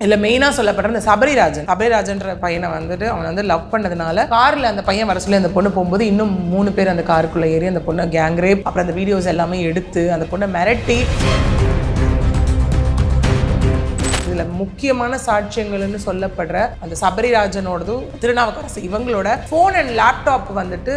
இதில் மெயினாக சொல்லப்படுற இந்த சபரிராஜன். சபரிராஜன்ற பையனை வந்துட்டு அவனை வந்து லவ் பண்ணதுனால காரில் அந்த பையன் வர சொல்லி அந்த பொண்ணு போகும்போது இன்னும் மூணு பேர் அந்த காருக்குள்ளே ஏறி அந்த பொண்ணை கேங் ரேப் அப்புறம் அந்த வீடியோஸ் எல்லாமே எடுத்து அந்த பொண்ணை மிரட்டி இதுல முக்கியமான சாட்சியங்கள்னு சொல்லப்படுற அந்த சபரிராஜனோடதும் திருநாவுக்கரசு இவங்களோட ஃபோன் அண்ட் லேப்டாப் வந்துட்டு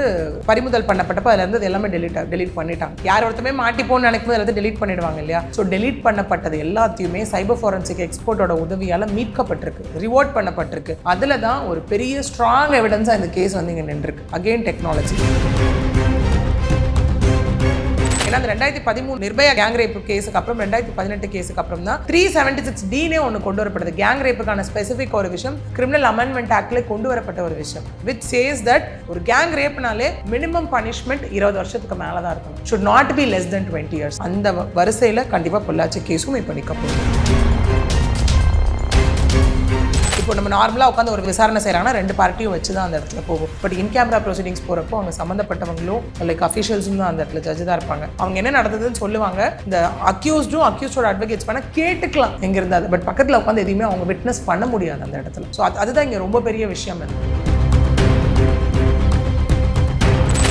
பறிமுதல் பண்ணப்பட்டப்போ அதில் இருந்து அது எல்லாமே டெலிட் டெலிட் பண்ணிட்டாங்க. யார் ஒருத்தமே மாட்டிப்போன்னு நினைக்கும் அதில் டெலிட் பண்ணிடுவாங்க இல்லையா? ஸோ டெலிட் பண்ணப்பட்டது எல்லாத்தையுமே சைபர் ஃபாரன்சிக் எக்ஸ்போர்ட்டோட உதவியால் மீட்கப்பட்டிருக்கு ரிவார்ட் பண்ணப்பட்டிருக்கு. அதில் தான் ஒரு பெரிய ஸ்ட்ராங் எவிடன்ஸாக இந்த கேஸ் வந்து இங்கே நின்றுருக்கு. அகெயின் டெக்னாலஜி ஏன்னா அந்த ரெண்டாயிரத்தி பதிமூணு நிர்பயா கேங் ரேப் கேஸுக்கு அப்புறம் ரெண்டாயிரத்தி பதினெட்டு கேஸுக்கு அப்புறம் தான் த்ரீ செவன்டி சிக்ஸ் டீனே ஒன்று கொண்டு வரப்படுது. கேங் ரேப்புக்கான ஸ்பெசிஃபிக் ஒரு விஷயம் கிரிமினல் அமெண்ட்மெண்ட் ஆக்டில் கொண்டு வரப்பட்ட ஒரு விஷயம் விச் சேஸ் தட் ஒரு கேங் ரேப்னாலே மினிமம் பனிஷ்மெண்ட் இருபது வருஷத்துக்கு மேலே தான் இருக்கணும். Should not be less than twenty years அந்த வரிசையில் கண்டிப்பாக பொள்ளாச்சி கேஸும் இப்போ நிற்க போகுது. இப்போ நம்ம நார்மலாக உட்காந்து ஒரு விசாரணை செய்கிறாங்கன்னா ரெண்டு பார்ட்டியும் வச்சு தான் அந்த இடத்துல போகும். பட் இன் கேமரா ப்ரொசீடிங்ஸ் போகிறப்போ அவங்க சம்மந்தப்பட்டவங்களும் லைக் அஃபிஷியல்ஸும் தான் அந்த இடத்துல ஜட்ஜு தான் இருப்பாங்க. அவங்க என்ன நடந்ததுன்னு சொல்லுவாங்க. இந்த அக்யூஸ்டும் அக்யூஸ்டோட அட்வொகேட்ஸ் பண்ணால் கேட்டுக்கலாம். எங்கே இருந்தால் பட் பக்கத்தில் உட்காந்து எதையுமே அவங்க விட்னஸ் பண்ண முடியாது அந்த இடத்துல. ஸோ அதுதான் இங்கே ரொம்ப பெரிய விஷயம்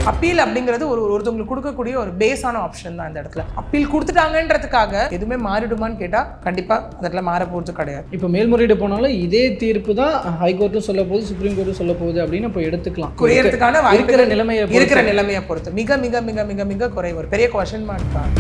அப்பீல் அப்படிங்கிறது ஒரு ஒருத்தவங்களுக்கு கொடுக்கக்கூடிய ஒரு பேஸான ஆப்ஷன் தான் இந்த இடத்துல. அப்பீல் கொடுத்துட்டாங்கன்றதுக்காக எதுவுமே மாறிடுமான்னு கேட்டால் கண்டிப்பாக அந்த இடத்துல மாற போகிறது கிடையாது. இப்போ மேல்முறையீடு போனாலும் இதே தீர்ப்பு தான் ஹைகோர்ட்டும் சொல்ல போகுது சுப்ரீம் கோர்ட்டும் சொல்ல போகுது அப்படின்னு இப்போ எடுத்துக்கலாம். குறையறதுக்கான இருக்கிற நிலைமையை இருக்கிற நிலைமையை பொறுத்து. மிக மிக மிக மிக மிக குறைவு. ஒரு பெரிய கொஷன் மார்க் தான்.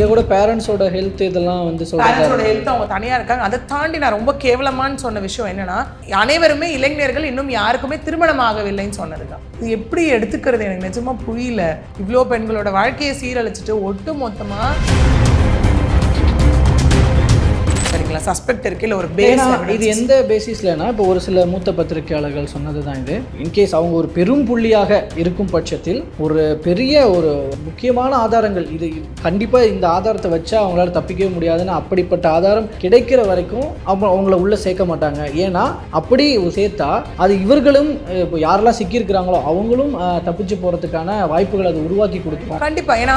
இங்கே கூட பேரண்ட்ஸோட ஹெல்த் இதெல்லாம் வந்து பேரண்ட்ஸோட ஹெல்த் அவங்க தனியா இருக்காங்க. அதை தாண்டி நான் ரொம்ப கேவலமான்னு சொன்ன விஷயம் என்னன்னா அனைவருமே இளைஞர்கள் இன்னும் யாருக்குமே திருமணம் ஆகவில்லைன்னு சொன்னதுதான். இது எப்படி எடுத்துக்கிறது எனக்கு நிஜமா புரியல. இவ்வளோ பெண்களோட வாழ்க்கையை சீரழிச்சிட்டு ஒட்டு மொத்தமா சரிங்களா சஸ்பெக்ட் இருக்கு இல்ல ஒரு பேஸ் இது எந்த பேசிஸ்லனா இப்போ ஒரு சில மூத்த பத்திரிகையாளர்கள் சொன்னது தான் இது இன்கேஸ் அவங்க ஒரு பெரும் புள்ளியாக இருக்கும் பட்சத்தில் ஒரு பெரிய ஒரு முக்கியமான ஆதாரங்கள் இது கண்டிப்பாக இந்த ஆதாரத்தை வச்சா அவங்களால தப்பிக்கவே முடியாதுன்னு அப்படிப்பட்ட ஆதாரம் கிடைக்கிற வரைக்கும் அவங்க அவங்கள உள்ள சேர்க்க மாட்டாங்க. ஏன்னா அப்படி சேர்த்தா அது இவர்களும் இப்போ யாரெல்லாம் சிக்கியிருக்கிறாங்களோ அவங்களும் தப்பிச்சு போகிறதுக்கான வாய்ப்புகள் அது உருவாக்கி கொடுக்கும். கண்டிப்பா. ஏன்னா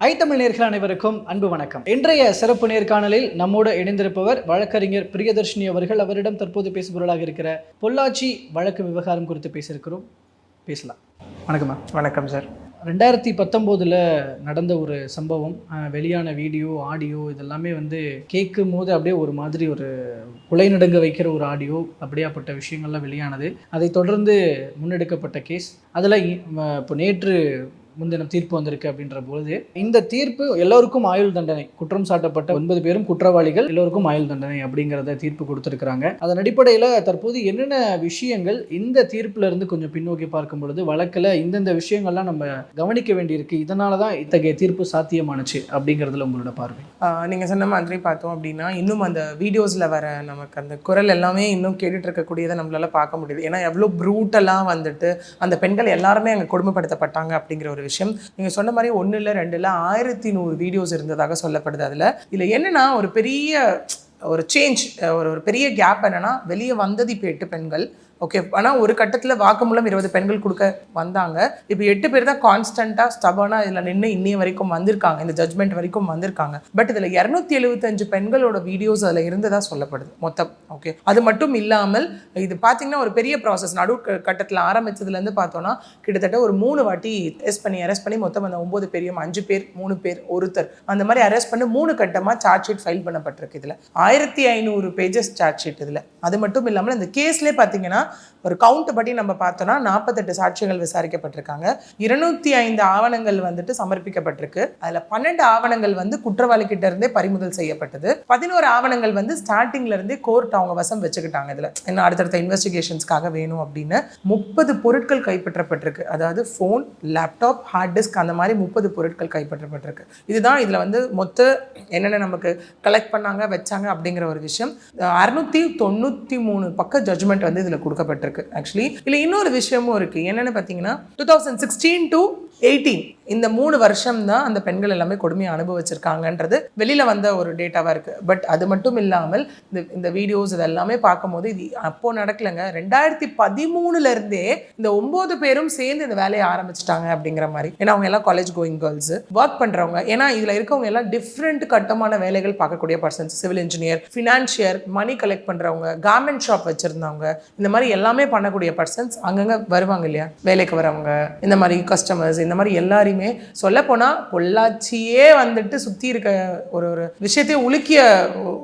ஐத்தமிழ் நேர்கள் அனைவருக்கும் அன்பு வணக்கம். இன்றைய சிறப்பு நேர்காணலில் நம்மோடு இணைந்திருப்பவர் வழக்கறிஞர் பிரியதர்ஷினி அவர்கள். அவரிடம் தற்போது பேசுபொருளாக இருக்கிற பொள்ளாச்சி வழக்கு விவகாரம் குறித்து பேசியிருக்கிறோம். பேசலாம். வணக்கம் வணக்கம் சார். ரெண்டாயிரத்தி பத்தொம்போதில் நடந்த ஒரு சம்பவம் வெளியான வீடியோ ஆடியோ இதெல்லாமே வந்து கேட்கும் போது அப்படியே ஒரு மாதிரி ஒரு குலை நடுங்க வைக்கிற ஒரு ஆடியோ அப்படியாப்பட்ட விஷயங்கள்லாம் வெளியானது. அதைத் தொடர்ந்து முன்னெடுக்கப்பட்ட கேஸ் அதில் இப்போ நேற்று முன்தினம் தீர்ப்பு வந்திருக்கு அப்படின்ற பொழுது இந்த தீர்ப்பு எல்லோருக்கும் ஆயுள் தண்டனை. குற்றம் சாட்டப்பட்ட ஒன்பது பேரும் குற்றவாளிகள் எல்லோருக்கும் ஆயுள் தண்டனை அப்படிங்கிறத தீர்ப்பு கொடுத்துருக்காங்க அதன் அடிப்படையில் தற்போது என்னென்ன விஷயங்கள் இந்த தீர்ப்புல இருந்து கொஞ்சம் பின்னோக்கி பார்க்கும் பொழுது வழக்கில் இந்தந்த விஷயங்கள்லாம் நம்ம கவனிக்க வேண்டியிருக்கு. இதனால தான் இத்தகைய தீர்ப்பு சாத்தியமானுச்சு அப்படிங்கிறதுல உங்களோட பார்வை. நீங்கள் சொன்ன மாதிரி பார்த்தோம் அப்படின்னா இன்னும் அந்த வீடியோஸில் வர நமக்கு அந்த குரல் எல்லாமே இன்னும் கேட்டுட்டு இருக்கக்கூடியதை நம்மளால பார்க்க முடியுது. ஏன்னா எவ்வளோ ப்ரூட்டலாக வந்துட்டு அந்த பெண்கள் எல்லாருமே அங்கே கொடுமைப்படுத்தப்பட்டாங்க அப்படிங்கிற ஒரு விஷயம். நீங்க சொன்ன மாதிரி ஒன்று இல்லை ரெண்டு இல்லை ஆயிரத்தி நூறு வீடியோஸ் இருந்ததாக சொல்லப்படுது அதில். இதில் என்னன்னா ஒரு பெரிய ஒரு சேஞ்ச் ஒரு ஒரு பெரிய கேப் என்னன்னா வெளியே வந்தது இப்போ எட்டு பெண்கள். ஓகே ஆனால் ஒரு கட்டத்தில் வாக்குமூலம் இருபது பெண்கள் கொடுக்க வந்தாங்க. இப்போ எட்டு பேர் தான் கான்ஸ்டண்ட்டாக ஸ்டபனாக இதில் நின்று இன்னைய வரைக்கும் வந்திருக்காங்க. இந்த ஜட்மெண்ட் வரைக்கும் வந்திருக்காங்க. பட் இதில் இரநூத்தி எழுபத்தஞ்சு பெண்களோட வீடியோஸ் அதில் இருந்ததாக சொல்லப்படுது மொத்தம். ஓகே அது மட்டும் இல்லாமல் இது பார்த்தீங்கன்னா ஒரு பெரிய ப்ராசஸ் நடு கட்டத்தில் ஆரம்பித்ததுலேருந்து பார்த்தோன்னா கிட்டத்தட்ட ஒரு மூணு வாட்டி டெஸ்ட் பண்ணி அரெஸ்ட் பண்ணி மொத்தம் அந்த ஒம்பது பேரையும் அஞ்சு பேர் மூணு பேர் ஒருத்தர் அந்த மாதிரி அரெஸ்ட் பண்ணி மூணு கட்டமாக சார்ஜ் ஷீட் ஃபைல் பண்ணப்பட்டிருக்கு இதில். ஆயிரத்தி ஐநூறு பேஜஸ் சார்ஜ் ஷீட் இதில். அது மட்டும் இல்லாமல் இந்த கேஸ்லேயே பார்த்தீங்கன்னா ஒரு கவுண்ட் படி நம்ம பார்த்தோம்னா நாற்பத்தெட்டு சாட்சிகள் விசாரிக்கப்பட்டிருக்காங்க. இருநூத்தி ஐந்து ஆவணங்கள் வந்துட்டு சமர்ப்பிக்கப்பட்டிருக்கு. அதுல பன்னெண்டு ஆவணங்கள் வந்து குற்றவாளிகிட்ட இருந்தே பறிமுதல் செய்யப்பட்டது. பதினோரு ஆவணங்கள் வந்து ஸ்டார்டிங்ல இருந்தே கோர்ட் அவங்க வசம் வச்சுக்கிட்டாங்க இதுல. என்ன அடுத்தடுத்த இன்வெஸ்டிகேஷன்ஸ்க்காக வேணும் அப்படின்னு முப்பது பொருட்கள் கைப்பற்றப்பட்டிருக்கு. அதாவது ஃபோன் லேப்டாப் ஹார்ட் டிஸ்க் அந்த மாதிரி முப்பது பொருட்கள் கைப்பற்றப்பட்டிருக்கு. இதுதான் இதுல வந்து மொத்த என்னென்ன நமக்கு கலெக்ட் பண்ணாங்க வச்சாங்க அப்படிங்கிற ஒரு விஷயம். அறுநூத்தி தொண்ணூத்தி மூணு பக்க ஜட்ஜ்மெண்ட் வந்து இதுல கொடுக்கப்பட்டிருக்கு ஆக்சுவலி இல்லை இன்னொரு விஷயமும் இருக்கு. என்னன்னு பார்த்தீங்கன்னா two thousand sixteen to eighteen இந்த மூணு வருஷம் தான் அந்த பெண்கள் எல்லாமே கொடுமையை அனுபவிச்சிருக்காங்கன்றது வெளியில் வந்த ஒரு டேட்டாவாக இருக்குது பட் அது மட்டும் இல்லாமல் இந்த இந்த வீடியோஸ் இதெல்லாமே பார்க்கும்போது இது அப்போது நடக்கலைங்க. ரெண்டாயிரத்தி பதிமூணுலேருந்தே இந்த ஒம்பது பேரும் சேர்ந்து இந்த வேலையை ஆரம்பிச்சிட்டாங்க அப்படிங்கிற மாதிரி. ஏன்னா அவங்க எல்லாம் காலேஜ் கோயிங் கேர்ள்ஸ் ஒர்க் பண்ணுறவங்க ஏன்னா இதில் இருக்கவங்க எல்லாம் டிஃப்ரெண்ட் கட்டமான வேலைகள் பார்க்கக்கூடிய persons civil engineer financier money collect பண்ணுறவங்க கார்மெண்ட் ஷாப் வச்சுருந்தவங்க. இந்த மாதிரி எல்லாமே பண்ணக்கூடிய பர்சன்ஸ் அங்கங்கே வருவாங்க இல்லையா? வேலைக்கு வரவங்க. இந்த மாதிரி கஸ்டமர்ஸ் இந்த மாதிரி எல்லாரையும் சொல்ல சொல்லப்போனால் பொள்ளாச்சியே வந்துட்டு சுற்றி இருக்க ஒரு ஒரு விஷயத்தையும் உலுக்கிய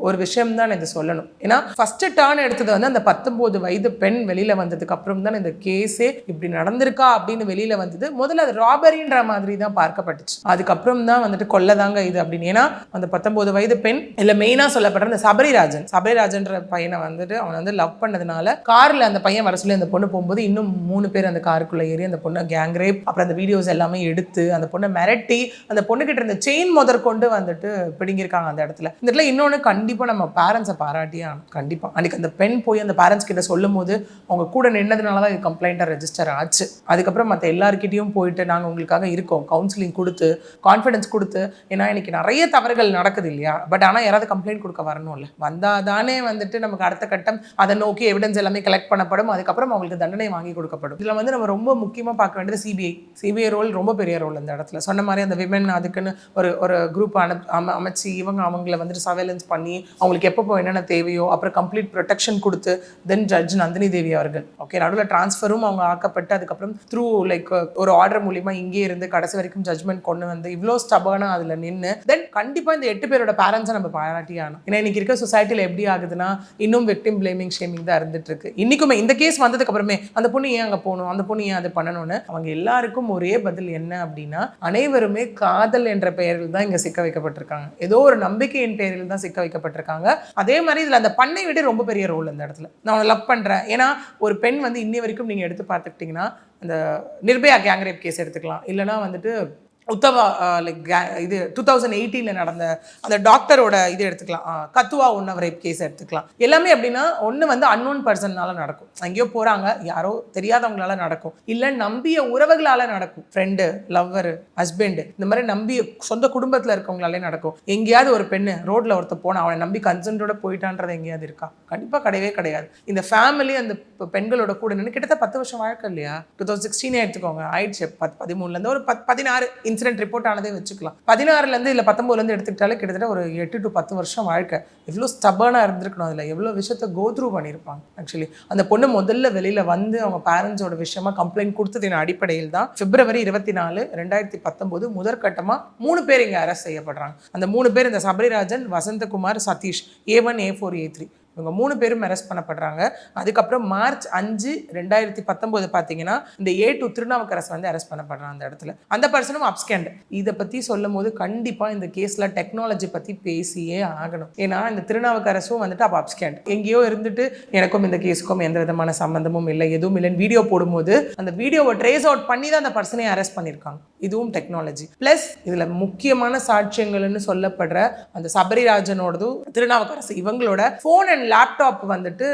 ஒரு விஷயம் தான் இது சொல்லணும். ஏன்னா ஃபர்ஸ்ட் டேர்ன் எடுத்தது வந்து அந்த பத்தொம்போது வயது பெண் வெளியில வந்ததுக்கு அப்புறம் தான் இந்த கேஸே இப்படி நடந்திருக்கா அப்படின்னு வெளியில வந்தது. முதல்ல அது ராபரின்ற மாதிரி தான் பார்க்கப்பட்டுச்சு. அதுக்கப்புறம் தான் வந்துட்டு கொல்லதாங்க இது அப்படின்னு. ஏன்னா அந்த பத்தொம்போது வயது பெண் இல்லை மெயினாக சொல்லப்படுற அந்த சபரிராஜன். சபரிராஜன்ற பையனை வந்துட்டு அவனை வந்து லவ் பண்ணதுனால காரில் அந்த பையன் வர சொல்லி அந்த பொண்ணு போகும்போது இன்னும் மூணு பேர் அந்த காருக்குள்ளே ஏறி அந்த பொண்ணை கேங் ரேப் அப்புறம் அந்த வீடியோஸ் எல்லாமே எடுத்து அந்த பொண்ணை மிரட்டி அந்த பொண்ணுக்கிட்ட இருந்த செயின் முதற்கொண்டு வந்துட்டு பிடுங்கியிருக்காங்க அந்த இடத்துல. இந்த இடத்துல இன்னொன்று கண்டிப்பாக நம்ம பேரண்ட்ஸை பாராட்டியே கண்டிப்பாக அன்றைக்கி அந்த பெண் போய் அந்த பேரண்ட்ஸ் கிட்ட சொல்லும் போது அவங்க கூட நின்னதுனால தான் இது கம்ப்ளைண்ட்டாக ரெஜிஸ்டர் ஆச்சு. அதுக்கப்புறம் மற்ற எல்லாருக்கிட்டையும் போயிட்டு நாங்கள் உங்களுக்காக இருக்கோம். கவுன்சிலிங் கொடுத்து கான்ஃபிடன்ஸ் கொடுத்து. ஏன்னா இன்னைக்கு நிறைய தவறுகள் நடக்குது இல்லையா? பட் ஆனால் யாராவது கம்ப்ளைண்ட் கொடுக்க வரணும்ல. வந்தால் தானே வந்துட்டு நமக்கு அடுத்த கட்டம் அதை நோக்கி எவிடன்ஸ் எல்லாமே கலெக்ட் பண்ணப்படும். அதுக்கப்புறம் அவங்களுக்கு தண்டனை வாங்கி கொடுக்கப்படும். இதில் வந்து நம்ம ரொம்ப முக்கியமாக பார்க்க வேண்டியது சிபிஐ சிபிஐ ரோல் ரொம்ப பெரிய ரோல் இந்த இடத்துல. சொன்ன மாதிரி அந்த விமன் அதுக்குன்னு ஒரு ஒரு குரூப் அனு அம அமைச்சு இவங்க அவங்கள வந்துட்டு சர்வேலன்ஸ் பண்ணி அவங்களுக்கு எப்பப்போ என்னென்ன தேவையோ அப்புறம் கம்ப்ளீட் ப்ரொடெக்ஷன் கொடுத்து தென் ஜட்ஜ் நந்தினி தேவி அவர்கள். ஓகே நடுவில் ட்ரான்ஸ்ஃபரும் அவங்க ஆக்கப்பட்டு அதுக்கப்புறம் த்ரூ லைக் ஒரு ஆர்டர் மூலியமா இங்கே இருந்து கடைசி வரைக்கும் ஜட்மெண்ட் கொண்டு வந்து இவ்வளோ ஸ்டபானா அதில் நின்று தென் கண்டிப்பாக இந்த எட்டு பேரோட பேரண்ட்ஸை நம்ம பாராட்டி ஆகணும். ஏன்னா இன்னைக்கு இருக்க சொசைட்டியில் எப்படி ஆகுதுன்னா இன்னும் விக்டிம் பிளேமிங் ஷேமிங் தான் இருந்துட்டு இருக்கு. இன்னைக்குமே இந்த கேஸ் வந்ததுக்கு அப்புறமே அந்த பொண்ணு ஏன் அங்கே போகணும் அந்த பொண்ணு ஏன் அதை பண்ணணும்னு அவங்க எல்லாருக்கும் ஒரே பதில் என்ன அப்படின்னா அனைவருமே காதல் என்ற பெயரில் தான் இங்கே சிக்க வைக்கப்பட்டிருக்காங்க. ஏதோ ஒரு நம்பிக்கையின் பெயரில் தான் சிக்க வைக்கப்பட்டிருக்காங்க. அதே மாதிரி இதில் அந்த பண்ணை விட ரொம்ப பெரிய ரோல் இந்த இடத்துல. நான் உன்னை லவ் பண்ணுறேன் ஏன்னா ஒரு பெண் வந்து இன்னி வரைக்கும் நீங்கள் எடுத்து பார்த்துக்கிட்டிங்கன்னா அந்த நிர்பயா கேங் ரேப் கேஸ் எடுத்துக்கலாம். இல்லைன்னா வந்துட்டு உத்தவா லைக் இது டூ தௌசண்ட் எயிட்டீனில் நடந்த அந்த டாக்டரோட இது எடுத்துக்கலாம். கத்துவா ஒன்னவர் ரேப் கேஸ் எடுத்துக்கலாம். எல்லாமே அப்படின்னா ஒன்று வந்து அன்னோன் பர்சன்னால நடக்கும். எங்கேயோ போகிறாங்க யாரோ தெரியாதவங்களால நடக்கும். இல்லை நம்பிய உறவுகளால் நடக்கும். ஃப்ரெண்டு லவ்வரு ஹஸ்பண்டு இந்த மாதிரி நம்பிய சொந்த குடும்பத்தில் இருக்கவங்களாலே நடக்கும். எங்கேயாவது ஒரு பெண்ணு ரோட்டில் ஒருத்த போனால் அவனை நம்பி கன்சென்ட்டோட போயிட்டான்றது எங்கேயாவது இருக்கா? கண்டிப்பாக கிடையவே கிடையாது. இந்த ஃபேமிலி அந்த பெண்களோட கூட நின்று கிட்டத்தட்ட பத்து வருஷம் வாழ்க்கை இல்லையா? டூ தௌசண்ட் சிக்ஸ்டீனே எடுத்துக்கோங்க. ஆயிடுச்சு. பத் பதிமூணுலேருந்து ஒரு பத் பதினாறு. இன்சிடென்ட் ரிப்போர்ட் ஆனதே வச்சுக்கலாம். பதினாறுலேருந்து இல்லை பத்தொம்போதுலேருந்து எடுத்துக்கிட்டாலே கிட்டத்தட்ட ஒரு எட்டு டு பத்து வருஷம் வாழ்க்கை. எவ்வளோ ஸ்டபர்னாக இருந்திருக்கணும் அதில். எவ்வளோ விஷயத்த கோத்ரூ பண்ணியிருப்பாங்க ஆக்சுவலி அந்த பொண்ணு முதல்ல வெளியில் வந்து அவங்க பேரண்ட்ஸோட விஷயமா கம்ப்ளைண்ட் கொடுத்ததின் அடிப்படையில் தான் பிப்ரவரி இருபத்தி நாலு ரெண்டாயிரத்தி பத்தொம்போது முதற்கட்டமாக மூணு பேர் இங்கே அரெஸ்ட் செய்யப்படுறாங்க. அந்த மூணு பேர் இந்த Sabarirajan Vasanthakumar Satish A one A four A three இவங்க மூணு பேரும் அரெஸ்ட் பண்ணப்படுறாங்க. அதுக்கப்புறம் மார்ச் அஞ்சு ரெண்டாயிரத்தி பத்தொம்போது பார்த்தீங்கன்னா இந்த ஏ டு திருநாவுக்கரசு வந்து அரெஸ்ட் பண்ணப்படுறான் அந்த இடத்துல. அந்த பர்சனும் அப்ஸ்கேண்ட் இதை பற்றி சொல்லும் போது கண்டிப்பாக இந்த கேஸில் டெக்னாலஜி பற்றி பேசியே ஆகணும். ஏன்னா இந்த திருநாவுக்கரசும் வந்துட்டு அப்போ அப்ஸ்கேண்ட் எங்கேயோ இருந்துட்டு எனக்கும் இந்த கேஸுக்கும் எந்த விதமான சம்மந்தமும் இல்லை எதுவும் இல்லைன்னு வீடியோ போடும்போது அந்த வீடியோவை ட்ரேஸ் அவுட் பண்ணி தான் அந்த பர்சனை அரெஸ்ட் பண்ணியிருக்காங்க. இதுவும் டெக்னாலஜி ப்ளஸ் இதில் முக்கியமான சாட்சியங்கள்னு சொல்லப்படுற அந்த சபரிராஜனோடதும் திருநாவுக்கரசு இவங்களோட ஃபோன் அண்ட் லேப்டாப் வந்துட்டு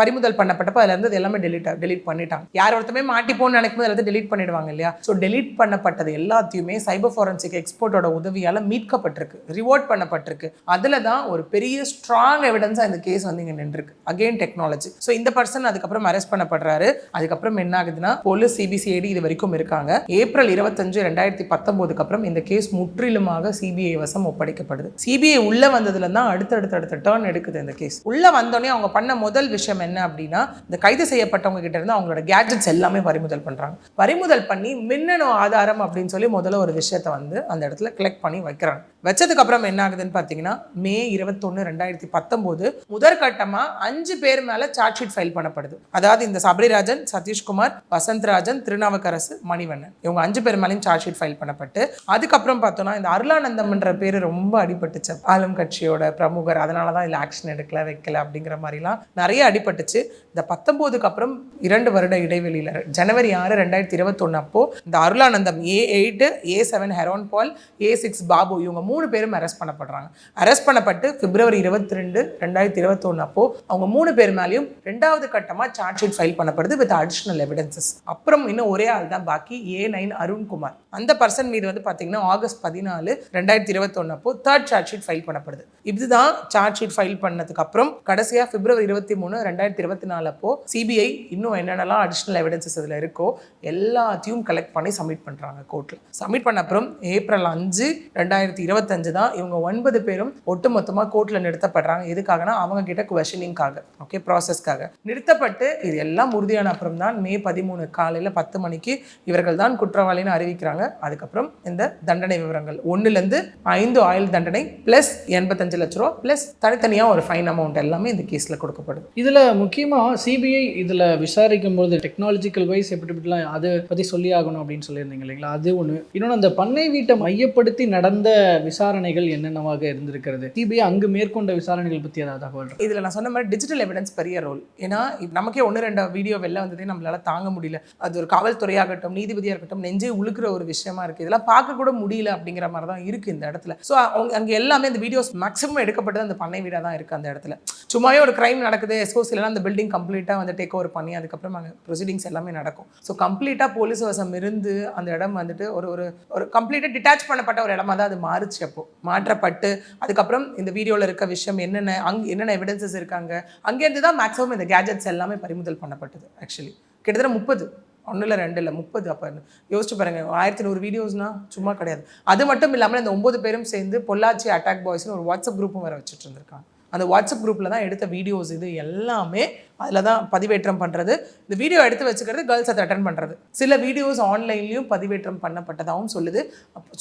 பறிமுதல் பண்ணப்பட்டப்போ அதுல இருந்து அது எல்லாமே டெலிட் டெலிட் பண்ணிட்டாங்க. யார் ஒருத்தமே மாட்டிப்போன்னு நினைக்கும் போது டெலிட் பண்ணிடுவாங்க இல்லையா? ஸோ டெலிட் பண்ணப்பட்டது எல்லாத்தையுமே சைபர் ஃபாரன்சிக் எக்ஸ்போர்ட்டோட உதவியால் மீட்கப்பட்டிருக்கு. ரிவார்ட் பண்ணப்பட்டிருக்கு. அதில் தான் ஒரு பெரிய ஸ்ட்ராங் எவிடன்ஸாக இந்த கேஸ் வந்து இங்கே நின்றுருக்கு. அகெயின் டெக்னாலஜி ஸோ இந்த பர்சன் அதுக்கப்புறம் அரெஸ்ட் பண்ணப்படுறாரு. அதுக்கப்புறம் என்ன ஆகுதுன்னா போலீஸ் சிபிசிஐடி இது வரைக்கும் இருக்காங்க. ஏப்ரல் இருபத்தஞ்சு ரெண்டாயிரத்தி பத்தொம்போதுக்கு அப்புறம் இந்த கேஸ் முற்றிலுமாக சிபிஐ வசம் ஒப்படைக்கப்படுது. சிபிஐ உள்ள வந்ததுல தான் அடுத்தடுத்த அடுத்த டேர்ன் எடுக்குது இந்த கேஸ் உள்ள வந்தோடனே அவங்க பண்ண முதல் விஷயம் என்ன அப்படின்னா இந்த கைது செய்யப்பட்டவங்க கிட்ட இருந்து அவங்களோட கேட்ஜெட்ஸ் எல்லாமே பறிமுதல் பண்ணுறாங்க பறிமுதல் பண்ணி மின்னணு ஆதாரம் அப்படின்னு சொல்லி முதல்ல ஒரு விஷயத்த வந்து அந்த இடத்துல கலெக்ட் பண்ணி வைக்கிறாங்க. வச்சதுக்கு அப்புறம் என்ன ஆகுதுன்னு பார்த்தீங்கன்னா மே இருபத்தொன்னு ரெண்டாயிரத்தி பத்தொம்போது முதற்கட்டமாக அஞ்சு பேர் மேலே சார்ஜ் ஷீட் ஃபைல் பண்ணப்படுது. அதாவது இந்த சபரிராஜன் சதீஷ்குமார் வசந்த்ராஜன் திருநாவுக்கரசு மணிவண்ணன். இவங்க அஞ்சு பேர் மேலேயும் சார்ஜ் ஷீட் ஃபைல் பண்ணப்பட்டு அதுக்கப்புறம் பார்த்தோன்னா இந்த அருளானந்தம்ன்ற பேர் ரொம்ப அடிபட்டுச்சு. ஆளும் கட்சியோட பிரமுகர் அதனால தான் இதில் ஆக்ஷன் எடுக்கல வைக்கல அப்படிங்கிற மாதிரிலாம் நிறைய அடிபட்டுச்சு. இந்த பத்தொம்போதுக்கு அப்புறம் இரண்டு வருட இடைவெளியில் ஜனவரி ஆறு ரெண்டாயிரத்தி இருபத்தொன்று அப்போ இந்த Arulanandam A eight A seven Heron Paul A six Babu இவங்க மூணு பேரும் அரெஸ்ட் பண்ணப்படுறாங்க. அரெஸ்ட் பண்ணப்பட்டு பிப்ரவரி இருபத்தி ரெண்டு ரெண்டாயிரத்தி இருபத்தொன்று அப்போ அவங்க மூணு பேர் மேலேயும் ரெண்டாவது கட்டமாக சார்ஜ் ஷீட் ஃபைல் பண்ணப்படுது வித் அடிஷ்னல் எவிடன்சஸ் அப்புறம் இன்னும் ஒரே ஆள் தான் பாக்கி ஏ நைன் அருண்குமார். அந்த பர்சன் மீது வந்து பார்த்தீங்கன்னா ஆகஸ்ட் பதினாலு ரெண்டாயிரத்தி இருபத்தொன்னு அப்போ தேர்ட் சார்ஜ் ஷீட் ஃபைல் பண்ணப்படுது. இதுதான் சார்ஜ் ஷீட் ஃபைல் பண்ணதுக்கு அப்புறம் கடைசியாக பிப்ரவரி இருபத்தி மூணு ரெண்டாயிரத்தி இருபத்தி நாலு அப்போ சிபிஐ இன்னும் என்னென்னலாம் அடிஷ்னல் எவிடன்சஸ் இதில் இருக்கோ எல்லாத்தையும் கலெக்ட் பண்ணி சப்மிட் பண்ணுறாங்க கோர்ட்டில் சப்மிட் பண்ண அப்புறம் ஏப்ரல் அஞ்சு ரெண்டாயிரத்தி இருபத்தஞ்சு தான் இவங்க ஒன்பது பேரும் ஒட்டுமொத்தமாக கோர்ட்டில் நிறுத்தப்படுறாங்க. எதுக்காகனா அவங்க கிட்ட கொஷனிங்காக ஓகே ப்ராசஸ்க்காக நிறுத்தப்பட்டு இது எல்லாம் உறுதியான அப்புறம் தான் மே பதிமூணு காலையில் பத்து மணிக்கு இவர்கள் தான் குற்றவாளின்னு அறிவிக்கிறாங்க. அதுக்கப்புறம் இந்த தண்டனை விவரங்கள். ஒன்றுலேருந்து ஐந்து ஆயுள் தண்டனை ப்ளஸ் எண்பத்தஞ்சு லட்ச ரூபா ப்ளஸ் தனித்தனியாக ஒரு ஃபைன் அமௌண்ட் எல்லாம் இந்த கேஸில் கொடுக்கப்படுது. இதில் முக்கியமாக சிபிஐ இதில் விசாரிக்கும் போது டெக்னாலஜிக்கல் வைஸ் எப்படி எப்படிலாம் அதை பற்றி சொல்லி ஆகணும் அப்படின்னு சொல்லியிருந்தீங்க இல்லைங்களா? அது ஒன்று இன்னொன்று அந்த பண்ணை வீட்டை மையப்படுத்தி நடந்த விசாரணைகள் என்னென்னவாக இருந்திருக்கிறது? சிபிஐ அங்கு மேற்கொண்ட விசாரணைகள் பற்றி ஏதாவது தகவல்? இதில் நான் சொன்ன மாதிரி டிஜிட்டல் எவிடன்ஸ் பெரிய ரோல் ஏன்னா நமக்கே ஒன்று ரெண்டு வீடியோ வெளில வந்ததே நம்மளால தாங்க முடியல. அது ஒரு காவல்துறையாகட்டும் நீதிபதியாக இருக்கட்டும் நெஞ்சே உழுக்கிற ஒரு விஷயமா இருக்குது இதெல்லாம் பார்க்க கூட முடியல அப்படிங்கிற மாதிரி தான் இருக்குது இந்த இடத்துல. ஸோ அவங்க அங்கே எல்லாமே இந்த வீடியோஸ் மேக்ஸிமம் எடுக்கப்பட்டது அந்த பண்ணை வீடாக தான் இருக்குது அந்த இடத்துல. சும்மாவே ஒரு க்ரைம் நடக்குது எஸ்ஓசிலாம் அந்த பில்டிங் கம்ப்ளீட்டாக வந்து டேக் ஓவர் பண்ணி அதுக்கப்புறம் அங்கே ப்ரொசீடிங்ஸ் எல்லாமே நடக்கும். ஸோ கம்ப்ளீட்டாக போலீஸ் வசம் இருந்து அந்த இடம் வந்துட்டு ஒரு ஒரு ஒரு கம்ப்ளீட்டாக டிட்டாச் பண்ணப்பட்ட ஒரு இடமா தான் அது மாறுச்சு அப்போ. மாற்றப்பட்டு அதுக்கப்புறம் இந்த வீடியோவில் இருக்க விஷயம் என்னென்ன அங்கே என்னென்ன எவிடன்சஸ் இருக்காங்க அங்கேருந்து தான் மேக்ஸிமம் இந்த கேஜெட்ஸ் எல்லாமே பறிமுதல் பண்ணப்பட்டது ஆக்சுவலி கிட்டத்தட்ட முப்பது. ஒன்றில் ரெண்டு இல்லை முப்பது அப்போ. யோசிச்சு பாருங்க ஆயிரத்தி நூறு வீடியோஸ்னால் சும்மா கிடையாது. அது மட்டும் இல்லாமல் இந்த ஒம்பது பேரும் சேர்ந்து பொள்ளாச்சி அட்டாக் பாய்ஸ்னு ஒரு வாட்ஸ்அப் குரூப்பும் வேறு வச்சுட்டு இருந்திருக்காங்க. அந்த வாட்ஸ்அப் குரூப்பில் தான் எடுத்த வீடியோஸ் இது எல்லாமே அதில் தான் பதிவேற்றம் பண்ணுறது இந்த வீடியோ எடுத்து வச்சுக்கிறது கேர்ள்ஸ் அதை அட்டன் பண்ணுறது சில வீடியோஸ் ஆன்லைன்லேயும் பதிவேற்றம் பண்ணப்பட்டதாகவும் சொல்லுது.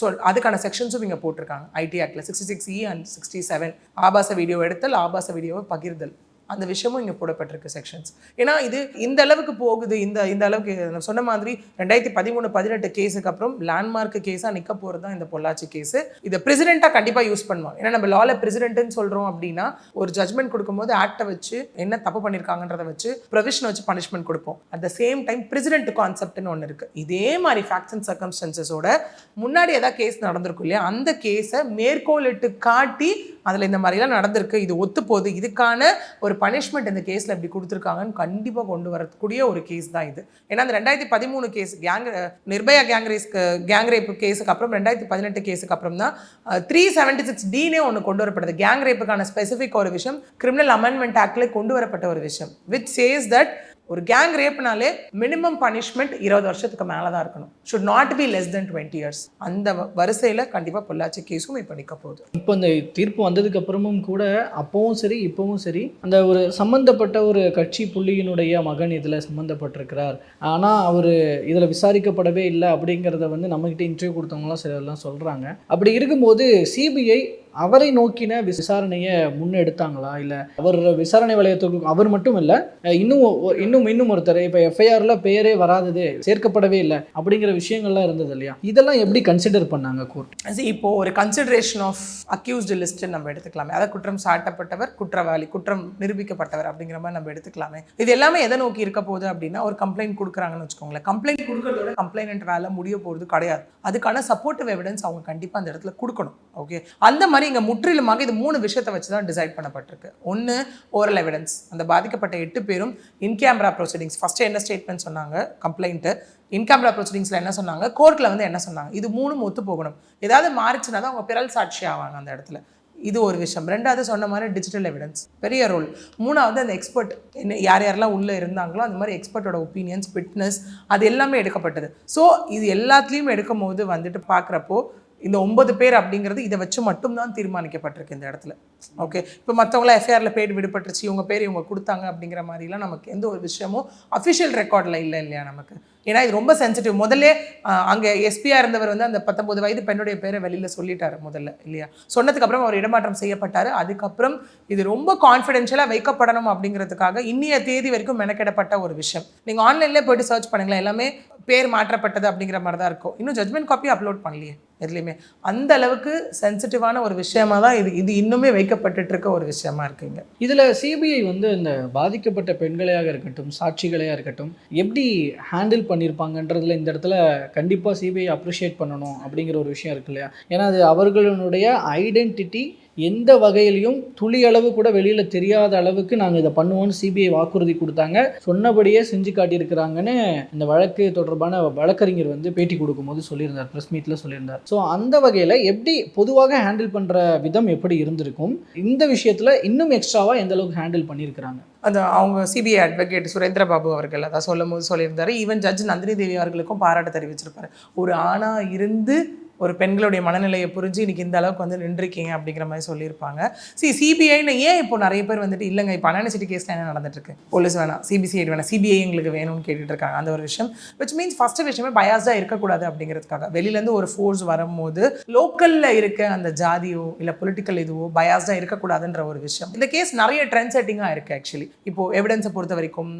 சொல் அதுக்கான செக்ஷன்ஸும் இங்கே போட்டிருக்காங்க. ஐடி ஆக்டில் sixty six E and sixty seven ஆபாச வீடியோ எடுத்தல் ஆபாச வீடியோவை பகிர்தல். அந்த விஷயமும் இங்கே போடப்பட்டிருக்கு செக்ஷன்ஸ் ஏன்னா இது இந்த அளவுக்கு போகுது இந்த இந்த அளவுக்கு சொன்ன மாதிரி ரெண்டாயிரத்தி பதிமூணு பதினெட்டு கேஸுக்கு அப்புறம் லேண்ட்மார்க் கேஸாக நிற்க போகிறது தான் இந்த பொள்ளாச்சி கேஸு இதை பிரசிடெண்ட்டாக கண்டிப்பாக யூஸ் பண்ணுவாங்க. ஏன்னா நம்ம லால பிரசிடென்ட்னு சொல்கிறோம் அப்படின்னா ஒரு ஜட்மெண்ட் கொடுக்கும்போது ஆக்டை வச்சு என்ன தப்பு பண்ணியிருக்காங்கன்றதை வச்சு ப்ரொவிஷன் வச்சு பனிஷ்மெண்ட் கொடுப்போம். At the same time precedent கான்செப்ட்னு ஒன்று இருக்குது இதே மாதிரி ஃபேக்ட்ஸ் அண்ட் சர்க்கம்ஸ்டன்சஸோட முன்னாடி ஏதாவது கேஸ் நடந்திருக்கும் இல்லையா? அந்த கேஸை மேற்கோளிட்டு காட்டி அதில் இந்த மாதிரிலாம் நடந்திருக்கு இது ஒத்து போகுது இதுக்கான ஒரு பனிஷ்மெண்ட் இந்த கேஸில் இப்படி கொடுத்துருக்காங்கன்னு கண்டிப்பாக கொண்டு வரக்கூடிய ஒரு கேஸ் தான் இது. ஏன்னா அந்த ரெண்டாயிரத்தி பதிமூணு கேஸ் கேங் நிர்பயா கேங் ரேஸ்க்கு கேங் ரேப் கேஸுக்கு அப்புறம் ரெண்டாயிரத்தி பதினெட்டு கேஸுக்கு அப்புறம் தான் த்ரீ செவன்ட்டி சிக்ஸ் டீனே ஒன்று கொண்டு வரப்படுது கேங் ரேப்புக்கான ஸ்பெசிஃபிக் ஒரு விஷயம் கிரிமினல் அமெண்ட்மெண்ட் ஆக்டில் கொண்டு வரப்பட்ட ஒரு விஷயம் விச் சேஸ் தட் ஒரு கேங் ரேப்னாலே மினிமம் பனிஷ்மெண்ட் இருபது வருஷத்துக்கு மேலே தான் இருக்கணும். Should not be less than twenty years அந்த வரிசையில் கண்டிப்பாக பொள்ளாச்சி கேஸும் இப்போ நிற்க போகுது. இப்போ இந்த தீர்ப்பு வந்ததுக்கு அப்புறமும் கூட அப்பவும் சரி இப்போவும் சரி அந்த ஒரு சம்மந்தப்பட்ட ஒரு கட்சி புள்ளியினுடைய மகன் இதில் சம்மந்தப்பட்டிருக்கிறார் ஆனால் அவர் இதில் விசாரிக்கப்படவே இல்லை அப்படிங்கிறத வந்து நம்மகிட்ட இன்டர்வியூ கொடுத்தவங்களாம் சிலர்லாம் சொல்கிறாங்க அப்படி இருக்கும்போது சிபிஐ அவரை நோக்கின விசாரணையை முன்னெடுத்தாங்களா? இல்லை அவர் விசாரணை வளையத்துக்கு அவர் மட்டும் இல்லை இன்னும் இன்னும் இன்னும் ஒருத்தர் இப்போ எஃப்ஐஆரில் பேரே வராதது சேர்க்கப்படவே இல்லை அப்படிங்கிற விஷயங்கள்லாம் இருந்தது இல்லையா? இதெல்லாம் எப்படி கன்சிடர் பண்ணாங்க கோர்ட் இப்போ ஒரு கன்சிடரேஷன் ஆஃப் அக்யூஸ்டு லிஸ்ட் நம்ம எடுத்துக்கலாமே. அதாவது குற்றம் சாட்டப்பட்டவர் குற்றவாளி குற்றம் நிரூபிக்கப்பட்டவர் அப்படிங்கிற மாதிரி நம்ம எடுத்துக்கலாமே. இது எல்லாமே எதை நோக்கி இருக்க போகுது அப்படின்னா ஒரு கம்ப்ளைண்ட் கொடுக்குறாங்கன்னு வச்சுக்கோங்களேன். கம்ப்ளைண்ட் கொடுக்கறதோட கம்ப்ளைண்ட் வேலை முடிய போகிறது கிடையாது. அதுக்கான சப்போர்ட்டிவ் எவிடன்ஸ் அவங்க கண்டிப்பாக அந்த இடத்துல கொடுக்கணும். ஓகே அந்த மாதிரி இங்கே முற்றிலுமாக இது மூணு விஷயத்தை வச்சு தான் டிசைட் பண்ணப்பட்டிருக்கு. ஒன்று ஓரல் எவிடன்ஸ் அந்த பாதிக்கப்பட்ட எட்டு பேரும் இன் கேமரா ப்ரொசீடிங்ஸ் ஃபஸ்ட்டு என்ன ஸ்டேட்மெண்ட் சொன்னாங்க? கம்ப்ளைண்ட்டு இன் கேமரா ப்ரொசீடிங்ஸில் என்ன சொன்னாங்க? கோர்ட்டில் வந்து என்ன சொன்னாங்க? இது மூணும் ஒத்து போகணும். ஏதாவது மாறிச்சுன்னா தான் அவங்க பிறல் சாட்சி ஆவாங்க அந்த இடத்துல. இது ஒரு விஷயம். ரெண்டாவது சொன்ன மாதிரி டிஜிட்டல் எவிடன்ஸ் பெரிய ரோல் மூணாவது அந்த எக்ஸ்பர்ட் என்ன யார் யாரெல்லாம் உள்ளே இருந்தாங்களோ அந்த மாதிரி எக்ஸ்பர்ட்டோட ஒப்பீனியன்ஸ் ஃபிட்னஸ் அது எல்லாமே எடுக்கப்பட்டது. ஸோ இது எல்லாத்துலேயும் எடுக்கும் போது வந்துட்டு பார்க்குறப்போ இந்த ஒன்பது பேர் அப்படிங்கிறது இதை வச்சு மட்டும்தான் தீர்மானிக்கப்பட்டிருக்கு இந்த இடத்துல. ஓகே இப்போ மற்றவங்களாம் எஃப்ஐஆரில் பேர் விடுபட்டுருச்சு இவங்க பேர் இவங்க கொடுத்தாங்க அப்படிங்கிற மாதிரிலாம் நமக்கு எந்த ஒரு விஷயமும் அஃபிஷியல் ரெக்கார்டில் இல்லை இல்லையா நமக்கு. ஏன்னா இது ரொம்ப சென்சிட்டிவ் முதல்ல அங்கே எஸ்பியாக இருந்தவர் வந்து அந்த பத்தொம்பது வயது பெண்ணுடைய பேரை வெளியில் சொல்லிட்டாரு முதல்ல இல்லையா? சொன்னதுக்கு அப்புறம் அவர் இடமாற்றம் செய்யப்பட்டார். அதுக்கப்புறம் இது ரொம்ப கான்ஃபிடென்ஷியலாக வைக்கப்படணும் அப்படிங்கிறதுக்காக இன்னிய தேதி வரைக்கும் மெனக்கிடப்பட்ட ஒரு விஷயம். நீங்கள் ஆன்லைன்லேயே போயிட்டு சர்ச் பண்ணுங்களேன். எல்லாமே பேர் மாற்றப்பட்டது அப்படிங்கிற மாதிரி தான் இருக்கும். இன்னும் ஜட்மெண்ட் காப்பி அப்லோட் பண்ணலையே எதுலேயுமே. அந்த அளவுக்கு சென்சிட்டிவான ஒரு விஷயமா தான் இது இது இன்னுமே வைக்கப்பட்டுட்டு இருக்க ஒரு விஷயமா இருக்குங்க இதில் சிபிஐ வந்து இந்த பாதிக்கப்பட்ட பெண்களையாக இருக்கட்டும் சாட்சிகளையாக இருக்கட்டும் எப்படி ஹேண்டில் பண்ணியிருப்பாங்கன்றதுல இந்த இடத்துல கண்டிப்பாக சிபிஐ அப்ரிஷியேட் பண்ணணும் அப்படிங்கிற ஒரு விஷயம் இருக்கு இல்லையா? ஏன்னா அது அவர்களுடைய ஐடென்டிட்டி எந்த வகையிலையும் துளி அளவு கூட வெளியில் தெரியாத அளவுக்கு நாங்கள் இதை பண்ணுவோம்னு சிபிஐ வாக்குறுதி கொடுத்தாங்க. சொன்னபடியே செஞ்சு காட்டியிருக்கிறாங்கன்னு இந்த வழக்கு தொடர்பான வழக்கறிஞர் வந்து பேட்டி கொடுக்கும்போது சொல்லியிருந்தார் ப்ரெஸ் மீட்டில் சொல்லியிருந்தார். ஸோ அந்த வகையில் எப்படி பொதுவாக ஹேண்டில் பண்ணுற விதம் எப்படி இருந்திருக்கும்? இந்த விஷயத்தில் இன்னும் எக்ஸ்ட்ராவாக எந்த அளவுக்கு ஹேண்டில் பண்ணியிருக்கிறாங்க? அது அவங்க சிபிஐ அட்வொகேட் சுரேந்திர பாபு அவர்கள் அதான் சொல்லும் போது சொல்லியிருந்தாரு. ஈவன் ஜட்ஜ் நந்தினி தேவி அவர்களுக்கும் பாராட்டு தெரிவிச்சிருப்பாரு. ஒரு ஆணா இருந்து ஒரு பெண்களுடைய மனநிலையை புரிஞ்சு இன்னைக்கு இந்த அளவுக்கு வந்து நின்றுருக்கீங்க அப்படிங்கிற மாதிரி சொல்லியிருப்பாங்க. சி சிபிஐன்னு ஏன் இப்போ நிறைய பேர் வந்துட்டு இல்லைங்க இப்போ அண்ணா சிட்டி கேஸில் என்ன நடந்துட்டு இருக்கு போலீஸ் வேணாம் சிபிசிஐடி வேணாம் சிபிஐ எங்களுக்கு வேணும்னு கேட்டுட்டு இருக்காங்க அந்த ஒரு விஷயம். விச் மீன்ஸ் ஃபர்ஸ்ட் விஷயமே பயாஸாக இருக்கக்கூடாது அப்படிங்கிறதுக்காக. வெளியிலேருந்து ஒரு ஃபோர்ஸ் வரும்போது லோக்கலில் இருக்க அந்த ஜாதியோ இல்லை பொலிட்டிக்கல் இதுவோ பயாஸாக இருக்கக்கூடாதுன்ற ஒரு விஷயம். இந்த கேஸ் நிறைய ட்ரெண்ட் செட்டிங்காக இருக்குது ஆக்சுவலி இப்போ எவிடன்ஸை பொறுத்த வரைக்கும்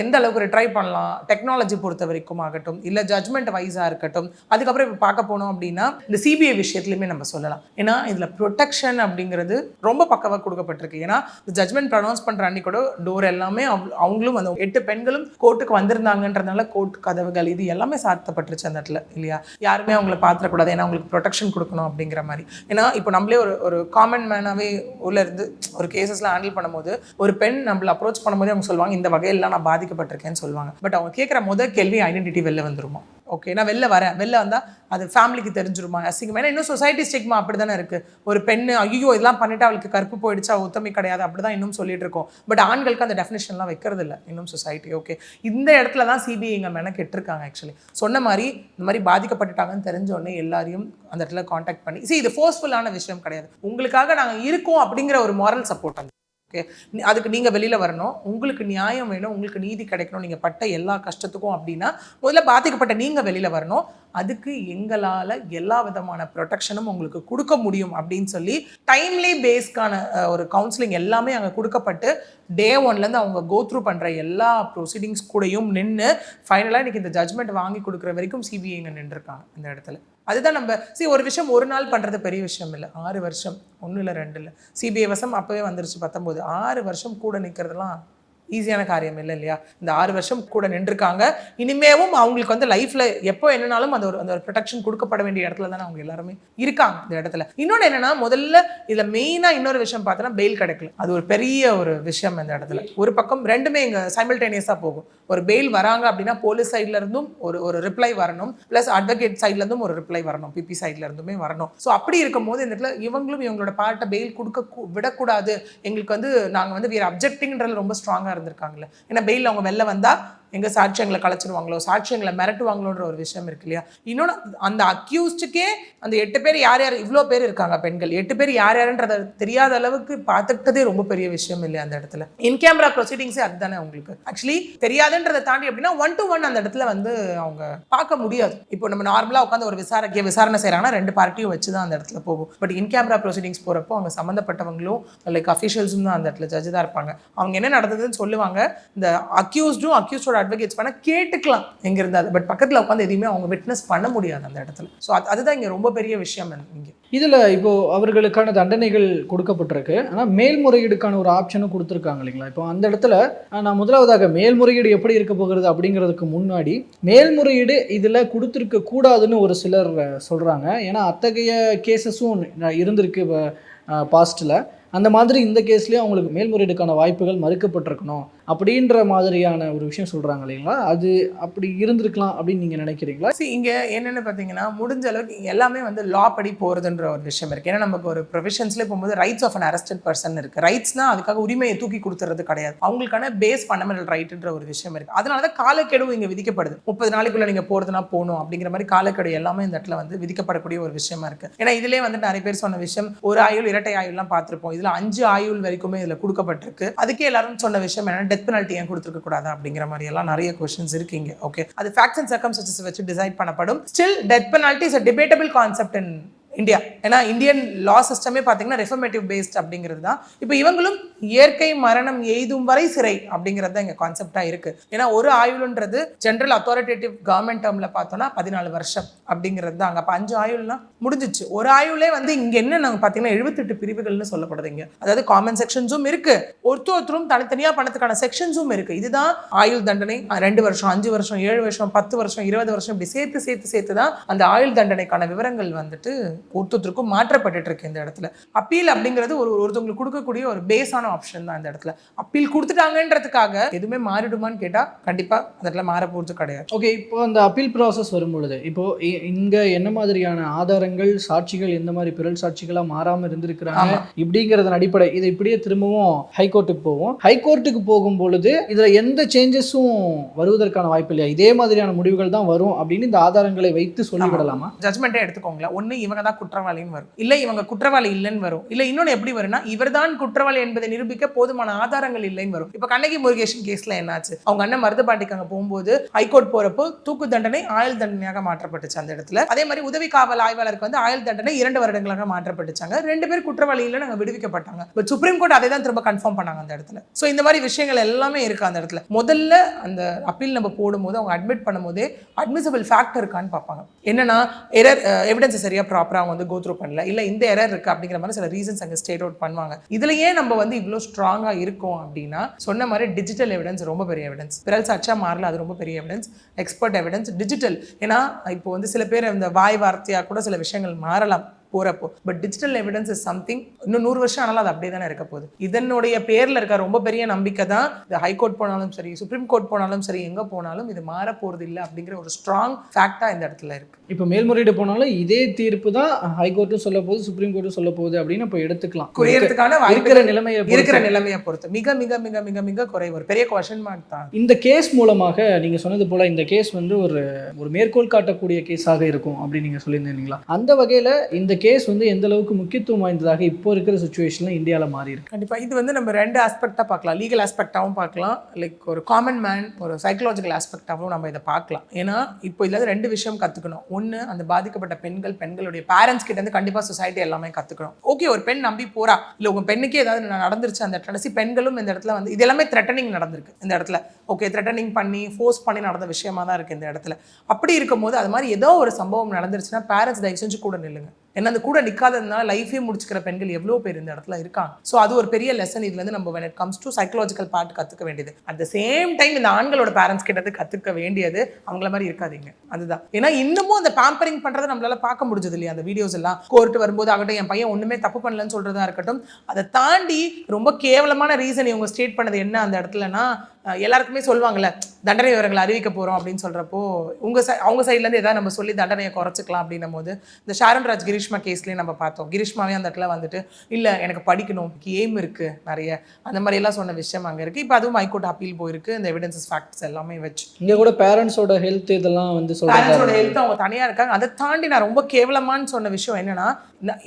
எந்த அளவுக்கு ட்ரை பண்ணலாம் டெக்னாலஜி பொறுத்த வரைக்கும் ஆகட்டும் இல்லை ஜட்மெண்ட் வைஸாக இருக்கட்டும் அதுக்கப்புறம் இப்போ பார்க்க போனோம் அப்படின்னா இந்த சிபிஐ விஷயத்துலையுமே நம்ம சொல்லலாம். ஏன்னா இதில் ப்ரொடெக்ஷன் அப்படிங்கிறது ரொம்ப பக்கவாக கொடுக்கப்பட்டிருக்கு. ஏன்னா இந்த ஜட்மெண்ட் ப்ரொனவுன்ஸ் பண்ணுற அன்னைக்கு கூட டோர் எல்லாமே அவங்களும் அந்த எட்டு பெண்களும் கோர்ட்டுக்கு வந்திருந்தாங்கன்றதுனால கோர்ட் கதவுகள் இது எல்லாமே சாத்தப்பட்டுருச்சு அந்த இடத்துல இல்லையா? யாருமே அவங்கள பார்த்துடக்கூடாது ஏன்னா அவங்களுக்கு ப்ரொடெக்ஷன் கொடுக்கணும் அப்படிங்கிற மாதிரி. ஏன்னா இப்போ நம்மளே ஒரு ஒரு காமன் மேனாகவே உள்ள இருந்து ஒரு கேசஸ்லாம் ஹேண்டில் பண்ணும்போது ஒரு பெண் நம்மள அப்ரோச் பண்ணும்போது அவங்க சொல்லுவாங்க இந்த வகையெல்லாம் நான் பாதிக்கப்பட்டிருக்கேன்னு சொல்லுவாங்க. பட் அவங்க கேட்குற முதல் கேள்வி ஐடென்டிட்டி வெளில வந்துருமா? ஓகே நான் வெளில வரேன். வெளில வந்தால் அது ஃபேமிலிக்கு தெரிஞ்சிருமா அசிங்கம் ஏன்னா இன்னும் சொசைட்டி ஸ்டிக்மா அப்படி தானே இருக்குது ஒரு பெண்ணு ஐயோ இதெல்லாம் பண்ணிட்டு அவளுக்கு கற்பு போயிடுச்சா? அவ கிடையாது. அப்படி தான் இன்னும் சொல்லிட்டு இருக்கோம். பட் ஆண்களுக்கு அந்த டெஃபினேஷன்லாம் வைக்கிறது இல்லை இன்னும் சொசைட்டி ஓகே இந்த இடத்துல தான் சிபிஐ இங்கே கெட்டிருக்காங்க ஆக்சுவலி சொன்ன மாதிரி இந்த மாதிரி பாதிக்கப்பட்டுட்டாங்கன்னு தெரிஞ்சோடனே எல்லாரையும் அந்த இடத்துல காண்டாக்ட் பண்ணி see இது ஃபோர்ஸ்ஃபுல்லான விஷயம் கிடையாது. உங்களுக்காக நாங்கள் இருக்கோம் அப்படிங்கிற ஒரு மாரல் சப்போர்ட் அந்த அதுக்கு நீங்கள் வெளியில் வரணும். உங்களுக்கு நியாயம் வேணும். உங்களுக்கு நீதி கிடைக்கணும். நீங்கள் பட்ட எல்லா கஷ்டத்துக்கும் அப்படின்னா முதல்ல பாதிக்கப்பட்ட நீங்கள் வெளியில் வரணும். அதுக்கு எங்களால் எல்லா விதமான ப்ரொடெக்ஷனும் உங்களுக்கு கொடுக்க முடியும் அப்படின்னு சொல்லி டைம்லி பேஸ்க்கான ஒரு கவுன்சிலிங் எல்லாமே அங்கே கொடுக்கப்பட்டு டே ஒன்லேருந்து அவங்க கோ த்ரூ பண்ணுற எல்லா ப்ரொசீடிங்ஸ் கூடயும் நின்று ஃபைனலாக இன்னைக்கு இந்த ஜட்மெண்ட் வாங்கி கொடுக்குற வரைக்கும் சிபிஐங்க நின்றுருக்காங்க இந்த இடத்துல. அதுதான் நம்ம சி ஒரு விஷயம் ஒரு நாள் பண்ணுறது பெரிய விஷயம் இல்லை. ஆறு வருஷம் ஒன்றும் இல்லை ரெண்டு இல்லை சிபிஐ வசம் அப்போவே வந்துருச்சு பத்தொம்போது. ஆறு வருஷம் கூட நிற்கிறதுலாம் ஈஸியான காரியம் இல்லை இல்லையா? இந்த ஆறு வருஷம் கூட நின்றுருக்காங்க. இனிமேவும் அவங்களுக்கு வந்து லைஃப்பில் எப்போ என்னனாலும் அந்த ஒரு அந்த ஒரு ப்ரொடெக்ஷன் கொடுக்கப்பட வேண்டிய இடத்துல தானே அவங்க எல்லாருமே இருக்காங்க இந்த இடத்துல. இன்னொன்று என்னென்னா முதல்ல இதில் மெயினாக இன்னொரு விஷயம் பார்த்தோன்னா பெயில் கிடைக்கல. அது ஒரு பெரிய ஒரு விஷயம் இந்த இடத்துல. ஒரு பக்கம் ரெண்டுமே இங்கே சைமில்டேனியஸாக போகும். ஒரு பெயில் வராங்க அப்படின்னா போலீஸ் சைட்லேருந்தும் ஒரு ஒரு ரிப்ளை வரணும். ப்ளஸ் அட்வொகேட் சைட்லேருந்தும் ஒரு ரிப்ளை வரணும். பிபி சைட்லேருந்துமே வரணும். ஸோ அப்படி இருக்கும்போது இந்த இடத்துல இவங்களும் இவங்களோட பார்ட்டை பெயில் கொடுக்க கூ- விடக்கூடாது. எங்களுக்கு வந்து நாங்கள் வந்து வேறு அப்ஜெக்டிங்கிறது ரொம்ப ஸ்ட்ராங்காக இருந்திருக்காங்கல்ல ஏன்னா பெயில் அவங்க வெளில வந்தால் எங்கே சாட்சியங்களை கலைச்சிருவாங்களோ சாட்சியங்களை மிரட்டுவாங்களோன்ற ஒரு விஷயம் இருக்கு இல்லையா? இன்னொன்று அந்த அக்யூஸ்டுக்கே அந்த எட்டு பேர் யார் யார் இவ்வளோ பேர் இருக்காங்க பெண்கள். எட்டு பேர் யார் யாருன்றத தெரியாத அளவுக்கு பார்த்துக்கிட்டதே ரொம்ப பெரிய விஷயம் இல்லையா அந்த இடத்துல? இன் கேமரா ப்ரொசீடிங்ஸே அதுதானே உங்களுக்கு. ஆக்சுவலி தெரியாதுன்றதை தாண்டி அப்படின்னா ஒன் டு ஒன் அந்த இடத்துல வந்து அவங்க பார்க்க முடியாது. இப்போ நம்ம நார்மலாக உட்காந்து ஒரு விசாரிக்க விசாரணை செய்கிறாங்கன்னா ரெண்டு பார்ட்டியும் வச்சு தான் அந்த இடத்துல போகும். பட் இன் கேமரா ப்ரொசீடிங்ஸ் போகிறப்போ அவங்க சம்மந்தப்பட்டவங்களும் லைக் அஃபிஷியல்ஸும் தான் அந்த இடத்துல ஜட்ஜ் தான் இருப்பாங்க. அவங்க என்ன நடந்ததுன்னு சொல்லுவாங்க இந்த அக்யூஸ்டும் அக்யூஸ்டோட அட்வொகேட்ஸ் பண்ண கேட்டுக்கலாம் எங்க இருந்தாது பட் பக்கத்தில் உட்காந்து எதையுமே அவங்க விட்னஸ் பண்ண முடியாது அந்த இடத்துல. ஸோ அது அதுதான் இங்கே ரொம்ப பெரிய விஷயம் இங்கே. இதில் இப்போ அவர்களுக்கான தண்டனைகள் கொடுக்கப்பட்டிருக்கு. ஆனால் மேல்முறையீடுக்கான ஒரு ஆப்ஷனும் கொடுத்துருக்காங்க இல்லைங்களா? இப்போ அந்த இடத்துல நான் முதலாவதாக மேல்முறையீடு எப்படி இருக்க போகிறது அப்படிங்கிறதுக்கு முன்னாடி மேல்முறையீடு இதில் கொடுத்துருக்க கூடாதுன்னு ஒரு சிலர் சொல்கிறாங்க சொல்றாங்க. ஏன்னா அத்தகைய கேசஸும் இருந்திருக்கு பாஸ்ட்டில் அந்த மாதிரி இந்த கேஸ்லேயும் அவங்களுக்கு மேல்முறையீடுக்கான வாய்ப்புகள் மறுக்கப்பட்டிருக்கணும். அப்படின்ற மாதிரியான ஒரு விஷயம் சொல்கிறாங்க இல்லைங்களா? அது அப்படி இருந்திருக்கலாம் அப்படின்னு நீங்கள் நினைக்கிறீங்களா? சரி இங்கே என்னென்னு பார்த்தீங்கன்னா முடிஞ்ச அளவுக்கு எல்லாமே வந்து லா படி போகிறதுன்ற ஒரு விஷயம் இருக்குது ஏன்னா நமக்கு ஒரு ப்ரொவிஷன்ஸில் போகும்போது rights of an arrested person இருக்குது ரைட்ஸ்னா அதுக்காக உரிமையை தூக்கி கொடுத்துறது கிடையாது. அவங்களுக்கான பேஸ் ஃபண்டமெண்டல் ரைட்டுன்ற ஒரு விஷயம் இருக்குது அதனால தான் காலக்கெடு இங்கே விதிக்கப்படுது. முப்பது நாளைக்குள்ளே நீங்கள் போகிறதுனா போகணும் அப்படிங்கிற மாதிரி காலக்கெடு எல்லாமே இந்த இடத்துல வந்து விதிக்கப்படக்கூடிய ஒரு விஷயமா இருக்குது ஏன்னா இதிலே வந்து நிறைய பேர் சொன்ன விஷயம் ஒரு ஆயுள் இரட்டை ஆயுள்லாம் பார்த்துருப்போம். இதில் அஞ்சு ஆயுள் வரைக்குமே இதில் கொடுக்கப்பட்டிருக்கு. அதுக்கே எல்லாரும் சொன்ன விஷயம் என்ன டெத் பெனல்ட்டி ஏன் கொடுத்துருக்க கூடாது அப்படிங்கிற மாதிரி எல்லாம் நிறைய கொஸ்டின்ஸ் இருக்கீங்க ஓகே அது ஃபேக்ட்ஸ் அண்ட் சர்க்கம்ஸ்டன்சஸ் வச்சு டிசைட் பண்ணப்படும். Still death penalty is a debatable concept in India ஏன்னா இந்தியன் லா சிஸ்டமே பார்த்தீங்கன்னா ரெஃபர்மேட்டிவ் பேஸ்ட் அப்படிங்கிறது தான். இப்போ இவங்களும் இயற்கை மரணம் எய்தும் வரை சிறை அப்படிங்கிறது தான் இங்கே கான்செப்டாக இருக்கு. ஏன்னா ஒரு ஆயுள்ன்றது ஜென்ரல் அத்தாரிட்டேட்டிவ் கவர்மெண்ட் டேர்மில் பார்த்தோம்னா பதினாலு வருஷம் அப்படிங்கிறது தான் அங்கே அப்போ அஞ்சு ஆயுள்னா முடிஞ்சிச்சு. ஒரு ஆயுளே வந்து இங்கே என்ன நாங்கள் பார்த்தீங்கன்னா எழுபத்தெட்டு பிரிவுகள்னு சொல்லப்படுது இங்கே அதாவது காமன் செக்ஷன்ஸும் இருக்குது ஒருத்தர் ஒருத்தரும் தனித்தனியாக பணத்துக்கான செக்ஷன்ஸும் இருக்குது இதுதான் ஆயுள் தண்டனை. ரெண்டு வருஷம் அஞ்சு வருஷம் ஏழு வருஷம் பத்து வருஷம் இருபது வருஷம் இப்படி சேர்த்து சேர்த்து சேர்த்து தான் அந்த ஆயுள் தண்டனைக்கான விவரங்கள் வந்துட்டு ஒருத்தருக்கும் மாற்றப்பட்டு இருக்கு இந்த இடத்துல. அப்பீல் அப்படிங்கிறது ஒரு ஒருத்தவங்களுக்கு கொடுக்கக்கூடிய ஒரு பேஸான ஆப்ஷன் தான் இந்த இடத்துல. அப்பீல் கொடுத்துட்டாங்கன்றதுக்காக எதுவுமே மாறிடுமான்னு கேட்டா கண்டிப்பா அந்த இடத்துல மாற போறது கிடையாது. ஓகே இப்போ அந்த அப்பீல் ப்ராசஸ் வரும்பொழுது இப்போ இங்க என்ன மாதிரியான ஆதாரங்கள் சாட்சிகள் எந்த மாதிரி பிறல் சாட்சிகளா மாறாம இருந்திருக்கிறாங்க. இப்படிங்கிறதன் அடிப்படை. இது இப்படியே திரும்பவும் ஹைகோர்ட்டுக்கு போவோம். ஹைகோர்ட்டுக்கு போகும் பொழுது இதுல எந்த சேஞ்சஸும் வருவதற்கான வாய்ப்பு இல்லையா? இதே மாதிரியான முடிவுகள் தான் வரும் அப்படின்னு இந்த ஆதாரங்களை வைத்து சொல்லிவிடலாமா? ஜட்மெண்ட்டே எடுத்துக்கோங்களேன். ஒண்ணு இவங்க தான் குற்றவாளின்னு வரும். இல்ல இவங்க குற்றவாளி இல்லைன்னு வரும். இல்ல இன்னொன்னு எப்படி வரும்னா இவர்தான் குற்றவாளி என்பதை நிரூபிக்க போதுமான ஆதாரங்கள் இல்லைன்னு வரும். இப்ப கண்ணகி முருகேஷன் கேஸ்ல என்னாச்சு? அவங்க அண்ணன் மருதுபாட்டிக்கு அங்க போகும்போது ஹைகோர்ட் போறப்போ தூக்கு தண்டனை ஆயுள் தண்டனையாக மாற்றப்பட்டுச்சு அந்த இடத்துல. அதே மாதிரி உதவி காவல் ஆய்வாளருக்கு வந்து ஆயுள் தண்டனை இரண்டு வருடங்களாக மாற்றப்பட்டுச்சாங்க. ரெண்டு பேர் குற்றவாளி நாங்கள் நாங்க விடுவிக்கப்பட்டாங்க. பட் சுப்ரீம் கோர்ட் அதை தான் திரும்ப கன்ஃபார்ம் பண்ணாங்க அந்த இடத்துல. சோ இந்த மாதிரி விஷயங்கள் எல்லாமே இருக்கு அந்த இடத்துல? முதல்ல அந்த அப்பீல் நம்ம போடும்போது அவங்க அட்மிட் பண்ணும்போதே அட்மிசபிள் ஃபேக்ட் இருக்கான்னு பார்ப்பாங்க. என்னன்னா எரர் எவிடன்ஸ் சரியா ப்ராப்பரா அவங்க வந்து கோத்ரூ பண்ணல. இல்ல இந்த எரர் இருக்கு அப்படிங்கிற மாதிரி சில ரீசன்ஸ் அங்க ஸ்டேட் அவுட் பண்ணுவாங்க. இதுலயே நம்ம வந்து இவ்வளோ ஸ்ட்ராங்கா இருக்கும் அப்படின்னா சொன்ன மாதிரி டிஜிட்டல் எவிடன்ஸ் ரொம்ப பெரிய எவிடன்ஸ் பிறல் சச்சா மாறல அது ரொம்ப பெரிய எவிடன்ஸ் எக்ஸ்பர்ட் எவிடன்ஸ் டிஜிட்டல் ஏன்னா இப்போ வந்து சில பேர் இந்த வாய் வார்த்தையாக கூட சில விஷயங்கள் மாறலாம். போறப்போ. But digital evidence is something இன்னும் நூறு வருஷம் ஆனாலும் அது அப்படியே தானே இருக்க போகுது. இதனுடைய பேர்ல இருக்க ரொம்ப பெரிய நம்பிக்கை தான் இது ஹைகோர்ட் போனாலும் சரி சுப்ரீம் கோர்ட் போனாலும் சரி எங்க போனாலும் இது மாற போறது இல்லை அப்படிங்கிற ஒரு ஸ்ட்ராங் ஃபேக்டா இந்த இடத்துல இருக்கு. இப்போ மேல்முறையீடு போனாலும் இதே தீர்ப்பு தான் ஹைகோர்ட்டும் சொல்ல போகுது சுப்ரீம் கோர்ட்டும் சொல்ல போகுது அப்படின்னு இப்போ எடுத்துக்கலாம். குறையறதுக்கான இருக்கிற நிலைமையை இருக்கிற. நிலைமையை பொறுத்து. மிக மிக மிக மிக மிக குறைவு. ஒரு பெரிய கொஷன் மார்க் தான். இந்த கேஸ் மூலமாக நீங்க சொன்னது போல இந்த கேஸ் வந்து ஒரு ஒரு மேற்கோள் காட்டக்கூடிய கேஸாக இருக்கும் அப்படின்னு நீங்க சொல்லியிருந்தீங்களா அந்த வகையில இந்த கேஸ் வந்து எந்த அளவுக்கு முக்கியத்துவம் வாய்ந்ததாக இப்போ இருக்கிற சுச்சுவேஷன்ல இந்தியாவில் மாறி இருக்கு. கண்டிப்பா. இது வந்து நம்ம ரெண்டு ஆஸ்பெக்டாக பார்க்கலாம். லீகல் ஆஸ்பெக்டாகவும் பார்க்கலாம். லைக் ஒரு காமன் மேன் ஒரு சைக்கலாஜிக்கல் ஆஸ்பெக்டாகவும் நம்ம இதை பார்க்கலாம். ஏன்னா இப்போ இதுல ரெண்டு விஷயம் கற்றுக்கணும் ஒன்று அந்த பாதிக்கப்பட்ட பெண்கள் பெண்களுடைய பேரண்ட்ஸ் கிட்ட இருந்து கண்டிப்பாக சொசைட்டி எல்லாமே கற்றுக்கணும் ஓகே ஒரு பெண் நம்பி போறா. இல்லை உங்க பெண்ணுக்கே ஏதாவது நடந்துருச்சு அந்த இடத்துல. பெண்களும் இந்த இடத்துல வந்து இது எல்லாமே த்ரெட்டனிங் நடந்திருக்கு இந்த இடத்துல. ஓகே த்ரெட்டனிங் பண்ணி ஃபோர்ஸ் பண்ணி நடந்த விஷயமா தான் இருக்கு இந்த இடத்துல. அப்படி இருக்கும்போது அது மாதிரி ஏதோ ஒரு சம்பவம் நடந்துருச்சுன்னா பேரண்ட்ஸ் தயவு செஞ்சு கூட நில்லுங்க. ஏன்னா அந்த கூட நிற்காததுனால லைஃபே முடிச்சுக்கிற பெண்கள் எவ்வளோ பேர் இந்த இடத்துல இருக்காங்க. ஸோ அது ஒரு பெரிய லெசன் இதுலேருந்து நம்ம when it comes to psychological part கற்றுக்க வேண்டியது. அட் த சேம் டைம் இந்த ஆண்களோட பேரண்ட்ஸ் கிட்ட கற்றுக்க வேண்டியது அவங்கள மாதிரி இருக்காதீங்க. அதுதான். ஏன்னா இன்னமும் அந்த பேம்பரிங் பண்ணுறதை நம்மளால பார்க்க முடிஞ்சது இல்லையா? அந்த வீடியோஸ் எல்லாம். கோர்ட்டு வரும்போது ஆகட்டும் என் பையன் ஒன்றுமே தப்பு பண்ணலன்னு சொல்கிறதா இருக்கட்டும் அதை தாண்டி ரொம்ப கேவலமான ரீசன் இவங்க ஸ்டேட் பண்ணது என்ன அந்த இடத்துலனா எல்லாருக்குமே சொல்லுவாங்கல்ல தண்டனை விவரங்களை அறிவிக்க போகிறோம் அப்படின்னு சொல்கிறப்போ உங்கள் சை அவங்க சைட்லேருந்து ஏதாவது நம்ம சொல்லி தண்டனையை குறைச்சிக்கலாம் அப்படின்னும் போது இந்த ஷாரன் ராஜ் கிரீஷ்மா கேஸ்லேயே நம்ம பார்த்தோம். கிரீஷ்மாவே அந்த இடத்துல வந்துட்டு இல்லை எனக்கு படிக்கணும் எய்ம் இருக்குது நிறைய. அந்த மாதிரி எல்லாம் சொன்ன விஷயம் அங்கே இருக்குது இப்போ அதுவும் ஹைகோர்ட் அப்பீல் போயிருக்கு. இந்த எவிடன்சஸ் ஃபேக்ட்ஸ் எல்லாமே வச்சு. இங்க கூட பேரண்ட்ஸோட ஹெல்த் இதெல்லாம் வந்து பேரண்ட்ஸோட ஹெல்த் அவங்க தனியாக இருக்காங்க. அதை தாண்டி நான் ரொம்ப கேவலமான்னு சொன்ன விஷயம் என்னன்னா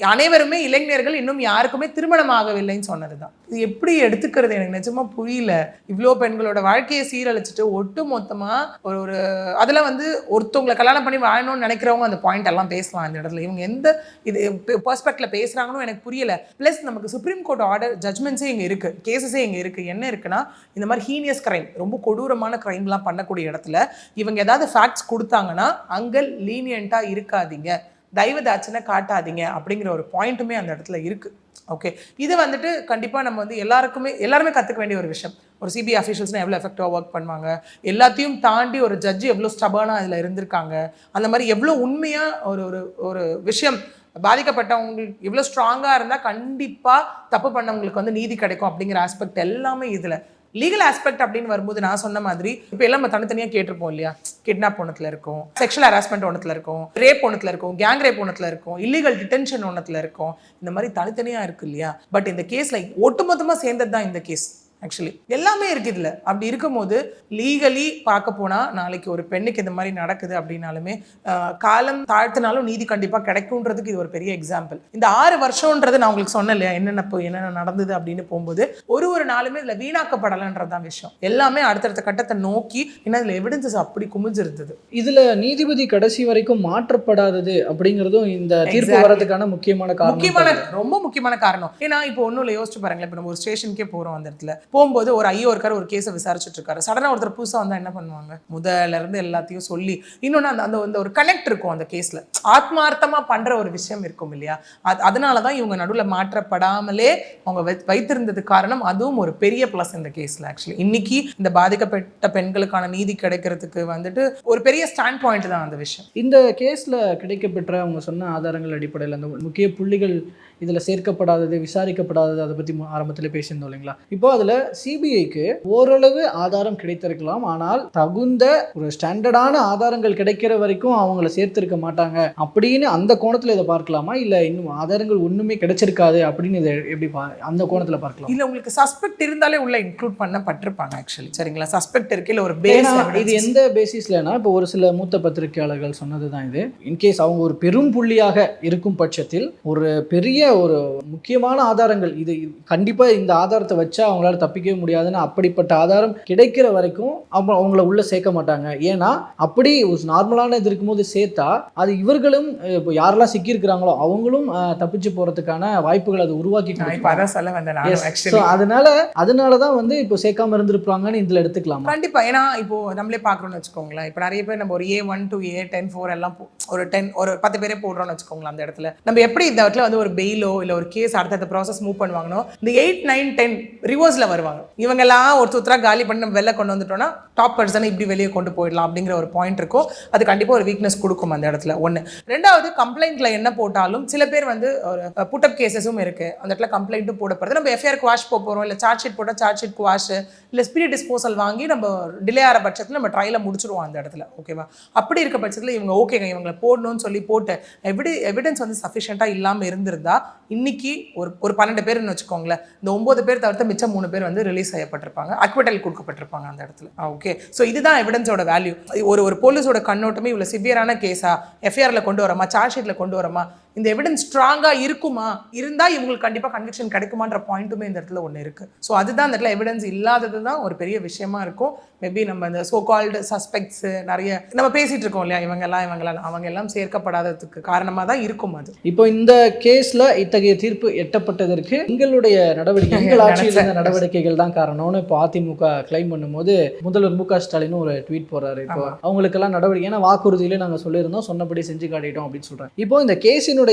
அனைவருமே இளைஞர்கள் இன்னும் யாருக்குமே திருமணம் ஆகவில்லைன்னு சொன்னது தான் இது எப்படி எடுத்துக்கிறது எனக்கு நிஜமா புரியல. இவ்வளோ பெண்களோட வாழ்க்கையை சீரழிச்சிட்டு ஒட்டு மொத்தமாக ஒரு ஒரு அதில் வந்து ஒருத்தவங்களை கல்யாணம் பண்ணி வாழணும்னு நினைக்கிறவங்க அந்த பாயிண்ட் எல்லாம் பேசலாம் அந்த இடத்துல. இவங்க எந்த இது பெர்ஸ்பெக்டில் பேசுகிறாங்கன்னு எனக்கு புரியல. ப்ளஸ் நமக்கு சுப்ரீம் கோர்ட் ஆர்டர் ஜட்மெண்ட்ஸே இங்கே இருக்குது கேசஸே இங்கே இருக்குது என்ன இருக்குன்னா இந்த மாதிரி ஹீனியஸ் கிரைம் ரொம்ப கொடூரமான கிரைம்லாம் பண்ணக்கூடிய இடத்துல இவங்க ஏதாவது ஃபேக்ட்ஸ் கொடுத்தாங்கன்னா அங்கே லீனியண்ட்டாக இருக்காதீங்க. தயவுதாட்சனை காட்டாதீங்க அப்படிங்கிற ஒரு பாயிண்ட்டுமே அந்த இடத்துல இருக்குது ஓகே இது வந்துட்டு கண்டிப்பாக நம்ம வந்து எல்லாருக்குமே எல்லாருமே கற்றுக்க வேண்டிய ஒரு விஷயம். ஒரு சிபிஐ அஃபீஷியல்ஸ்னால் எவ்வளோ எஃபெக்டிவாக ஒர்க் பண்ணுவாங்க? எல்லாத்தையும் தாண்டி ஒரு ஜட்ஜி எவ்வளோ ஸ்டபர்னாக அதில் இருந்திருக்காங்க? அந்த மாதிரி எவ்வளோ உண்மையாக ஒரு ஒரு ஒரு விஷயம் பாதிக்கப்பட்டவங்களுக்கு எவ்வளோ ஸ்ட்ராங்காக இருந்தால் கண்டிப்பாக தப்பு பண்ணவங்களுக்கு வந்து நீதி கிடைக்கும் அப்படிங்கிற ஆஸ்பெக்ட் எல்லாமே இதில். லீகல் ஆஸ்பெக்ட் அப்படின்னு வரும்போது நான் சொன்ன மாதிரி இப்போ எல்லாம் நம்ம தனித்தனியாக கேட்டிருப்போம் இல்லையா? கிட்னாப் ஒன்றத்தில் இருக்கும் செக்ஷுவல் ஹராஸ்மெண்ட் ஒன்றத்தில் இருக்கும் ரேப் ஒன்றத்தில் இருக்கும் கேங் ரேப் ஒன்றத்தில் இருக்கும் இல்லீகல் டிடென்ஷன் ஒன்றத்தில் இருக்கும். இந்த மாதிரி தனித்தனியாக இருக்கு இல்லையா? பட் இந்த கேஸில் ஒட்டுமொத்தமாக சேர்ந்தது தான் இந்த கேஸ் ஆக்சுவலி எல்லாமே இருக்கு இதுல அப்படி இருக்கும்போது லீகலி பார்க்க போனா நாளைக்கு ஒரு பெண்ணுக்கு இந்த மாதிரி நடக்குது அப்படின்னாலுமே காலம் தாழ்த்தினாலும் நீதி கண்டிப்பா கிடைக்கும்ன்றதுக்கு இது ஒரு பெரிய எக்ஸாம்பிள் இந்த ஆறு வருஷம்ன்றது நான் உங்களுக்கு சொன்னேன் இல்லையா என்னென்ன என்னென்ன நடந்தது அப்படின்னு போகும்போது ஒரு ஒரு நாளுமே இதுல வீணாக்கப்படலைன்றது தான் விஷயம். எல்லாமே அடுத்தடுத்த கட்டத்தை நோக்கி ஏன்னா இதுல எவிடன்சஸ் அப்படி குமிஞ்சிருந்தது. இதுல நீதிபதி கடைசி வரைக்கும் மாற்றப்படாதது அப்படிங்கிறதும் இந்த தீர்ப்பு. வர்றதுக்கான முக்கியமான காரணம் முக்கியமான ரொம்ப முக்கியமான காரணம். ஏன்னா இப்போ ஒன்றும் இல்லை யோசிச்சு பாருங்களேன். இப்போ நம்ம ஒரு ஸ்டேஷனுக்கே போகிறோம் அந்த இடத்துல. போகும்போது ஒரு ஐயோ இருக்கார் ஒரு கேஸை விசாரிச்சுட்டு இருக்காரு சடனாக ஒருத்தர் புதுசாக வந்தால் என்ன பண்ணுவாங்க? முதல்ல இருந்து எல்லாத்தையும் சொல்லி இன்னொன்று அந்த அந்த அந்த ஒரு கனெக்ட் இருக்கும் அந்த கேஸில் ஆத்மார்த்தமாக பண்ணுற ஒரு விஷயம் இருக்கும் இல்லையா? அது அதனால தான் இவங்க நடுவில் மாற்றப்படாமலே அவங்க வைத்திருந்தது காரணம் அதுவும் ஒரு பெரிய ப்ளஸ் இந்த கேஸில் ஆக்சுவலி இன்னைக்கு இந்த பாதிக்கப்பட்ட பெண்களுக்கான நீதி கிடைக்கிறதுக்கு வந்துட்டு ஒரு பெரிய ஸ்டாண்ட் பாயிண்ட் தான் அந்த விஷயம். இந்த கேஸில் கிடைக்கப்பெற்ற அவங்க சொன்ன ஆதாரங்கள் அடிப்படையில் அந்த முக்கிய புள்ளிகள் இதுல சேர்க்கப்படாதது விசாரிக்கப்படாதது அதை பத்தி மு- ஆரம்பத்துல பேசியிருந்தோம் இல்லைங்களா? இப்போ அதுல சிபிஐக்கு ஓரளவு ஆதாரம் கிடைத்திருக்கலாம். ஆனால் தகுந்த ஒரு ஸ்டாண்டர்டான ஆதாரங்கள் கிடைக்கிற வரைக்கும் அவங்கள சேர்த்திருக்க மாட்டாங்க. அப்படின்னு அந்த கோணத்துல இதை பார்க்கலாமா? இல்ல இன்னும் ஆதாரங்கள் ஒண்ணுமே கிடைச்சிருக்காது அப்படின்னு இதை எப்படி பா அந்த கோணத்துல பார்க்கலாம்? இல்ல உங்களுக்கு சஸ்பெக்ட் இருந்தாலே உள்ள இன்க்ளூட் பண்ணப்பட்டிருப்பாங்க ஆக்சுவலி சரிங்களா? சஸ்பெக்ட் இருக்கு இல்ல ஒரு பேஸ் இது எந்த பேசிஸ்லனா இப்போ ஒரு சில மூத்த பத்திரிகையாளர்கள் சொன்னது தான் இது இன்கேஸ் அவங்க ஒரு பெரும் புள்ளியாக இருக்கும் பட்சத்தில் ஒரு பெரிய ஒரு முக்கியமான ஆதாரங்கள். இது இது கண்டிப்பா இந்த ஆதாரத்தை வச்சா அவங்களால தப்பிக்கவே முடியாதுன்னு அப்படிப்பட்ட ஆதாரம் கிடைக்கிற வரைக்கும் அவங்க அவங்கள உள்ள சேர்க்க மாட்டாங்க. ஏன்னா அப்படி ஒரு நார்மலான இது இருக்கும்போது சேர்த்தா அது இவர்களும் இப்போ யாரெல்லாம் சிக்கியிருக்கிறாங்களோ அவங்களும் தப்பிச்சு போறதுக்கான வாய்ப்புகள் அது உருவாக்கி அதனால அதனால தான் வந்து இப்போ சேர்க்காம இருந்திருப்பாங்கன்னு இதுல எடுத்துக்கலாமா? கண்டிப்பா. ஏன்னா இப்போ நம்மளே பாக்குறோம்னு வச்சுக்கோங்களேன். இப்போ நிறைய பேர் நம்ம ஒரு A one to A ten four எல்லாம் ஒரு டென் ஒரு பத்து பேரே போடுறோம்னு வச்சுக்கோங்களேன் அந்த இடத்துல. நம்ம எப்படி இந்த இடத்துல வந்து ஒரு பெயிலோ இல்ல ஒரு கேஸ் அடுத்தடுத்த ப்ராசஸ் மூவ் பண்ணுவாங்கன்னோ இந்த எயிட் நைன் டென் ரிவர்ஸில் வருவாங்க. இவங்க எல்லாம் ஒரு சுத்தரா காலி பண்ணி நம்ம வெளில கொண்டு வந்துட்டோம்னா டாப் பர்சனை இப்படி வெளியே கொண்டு போயிடலாம் அப்படிங்கிற ஒரு பாயிண்ட் இருக்கும். அது கண்டிப்பாக ஒரு வீக்னஸ் கொடுக்கும் அந்த இடத்துல. ஒன்று ரெண்டாவது கம்ப்ளைண்ட்டில் என்ன போட்டாலும் சில பேர் வந்து ஒரு புட்டப் கேசஸும் இருக்குது அந்த இடத்துல கம்ப்ளைண்ட்டும் போடப்படுது. நம்ம எஃப்ஐஆர் குவாஷ் போக போகிறோம் இல்லை சார்ஜ் ஷீட் போட்டால் சார்ஜ் ஷீட் வாஷ் இல்லை ஸ்பிரிட் டிஸ்போசல் வாங்கி நம்ம டிலே ஆகிற பட்சத்தில் நம்ம ட்ரையில் முடிச்சிருவோம் அந்த இடத்துல. ஓகேவா அப்படி இருக்க பட்சத்தில் இவங்க ஓகேங்க இவங்களை போடணும்னு சொல்லி போட்டு எவிடி எவிடன்ஸ் வந்து சஃபிஷியண்ட்டாக இல்லாமல் இருந்திருந்தா இன்னைக்கு ஒரு ஒரு பன்னெண்டு பேர்னு வச்சுக்கோங்களேன். இந்த ஒம்பது பேர் தவிர்த்து மிச்சம் மூணு பேர் வந்து ரிலீஸ் செய்யப்பட்டிருப்பாங்க. அக்விட்டல் கொடுக்கப்பட்டிருப்பாங்க அந்த இடத்துல. ஓகே ஸோ இதுதான் எவிடன்ஸோட வேல்யூ ஒரு ஒரு போலீஸோட கண்ணோட்டமே இவ்வளோ சிவியரான கேஸா எஃப்ஐஆரில் கொண்டு வரமா சார்ஜ் ஷீட்டில் கொண்டு வரமா இந்த எவிடன்ஸ் ஸ்ட்ராங்காக இருக்குமா? இருந்தால் இவங்களுக்கு கண்டிப்பாக கன்விக்ஷன் கிடைக்குமான்ற பாயிண்ட்டுமே இந்த இடத்துல ஒன்று இருக்குது ஸோ அதுதான் இந்த இடத்துல எவிடன்ஸ் இல்லாதது தான் ஒரு பெரிய விஷயமா இருக்கும். மேபி நம்ம இந்த சோ கால்டு சஸ்பெக்ட்ஸ் நிறைய நம்ம பேசிட்டு இருக்கோம் இல்லையா? இவங்கெல்லாம் இவங்கெல்லாம் அவங்க எல்லாம் சேர்க்கப்படாததுக்கு காரணமாக தான் இருக்கும் அது. இப்போ இந்த கேஸ்ல இத்தகைய தீர்ப்பு எட்டப்பட்டதற்கு எங்களுடைய நடவடிக்கை எங்கள் ஆட்சியில் இருந்த நடவடிக்கைகள் தான் காரணம்னு இப்போ அதிமுக கிளைம் பண்ணும்போது முதல்வர் மு க ஸ்டாலினும் ஒரு ட்வீட் போறாரு இப்போ அவங்களுக்கெல்லாம் நடவடிக்கை ஏன்னா வாக்குறுதியில நாங்க சொல்லியிருந்தோம் சொன்னபடி செஞ்சு காட்டிட்டோம் அப்படின்னு சொல்றாங்க. இப்போ இந்த கேஸினுடைய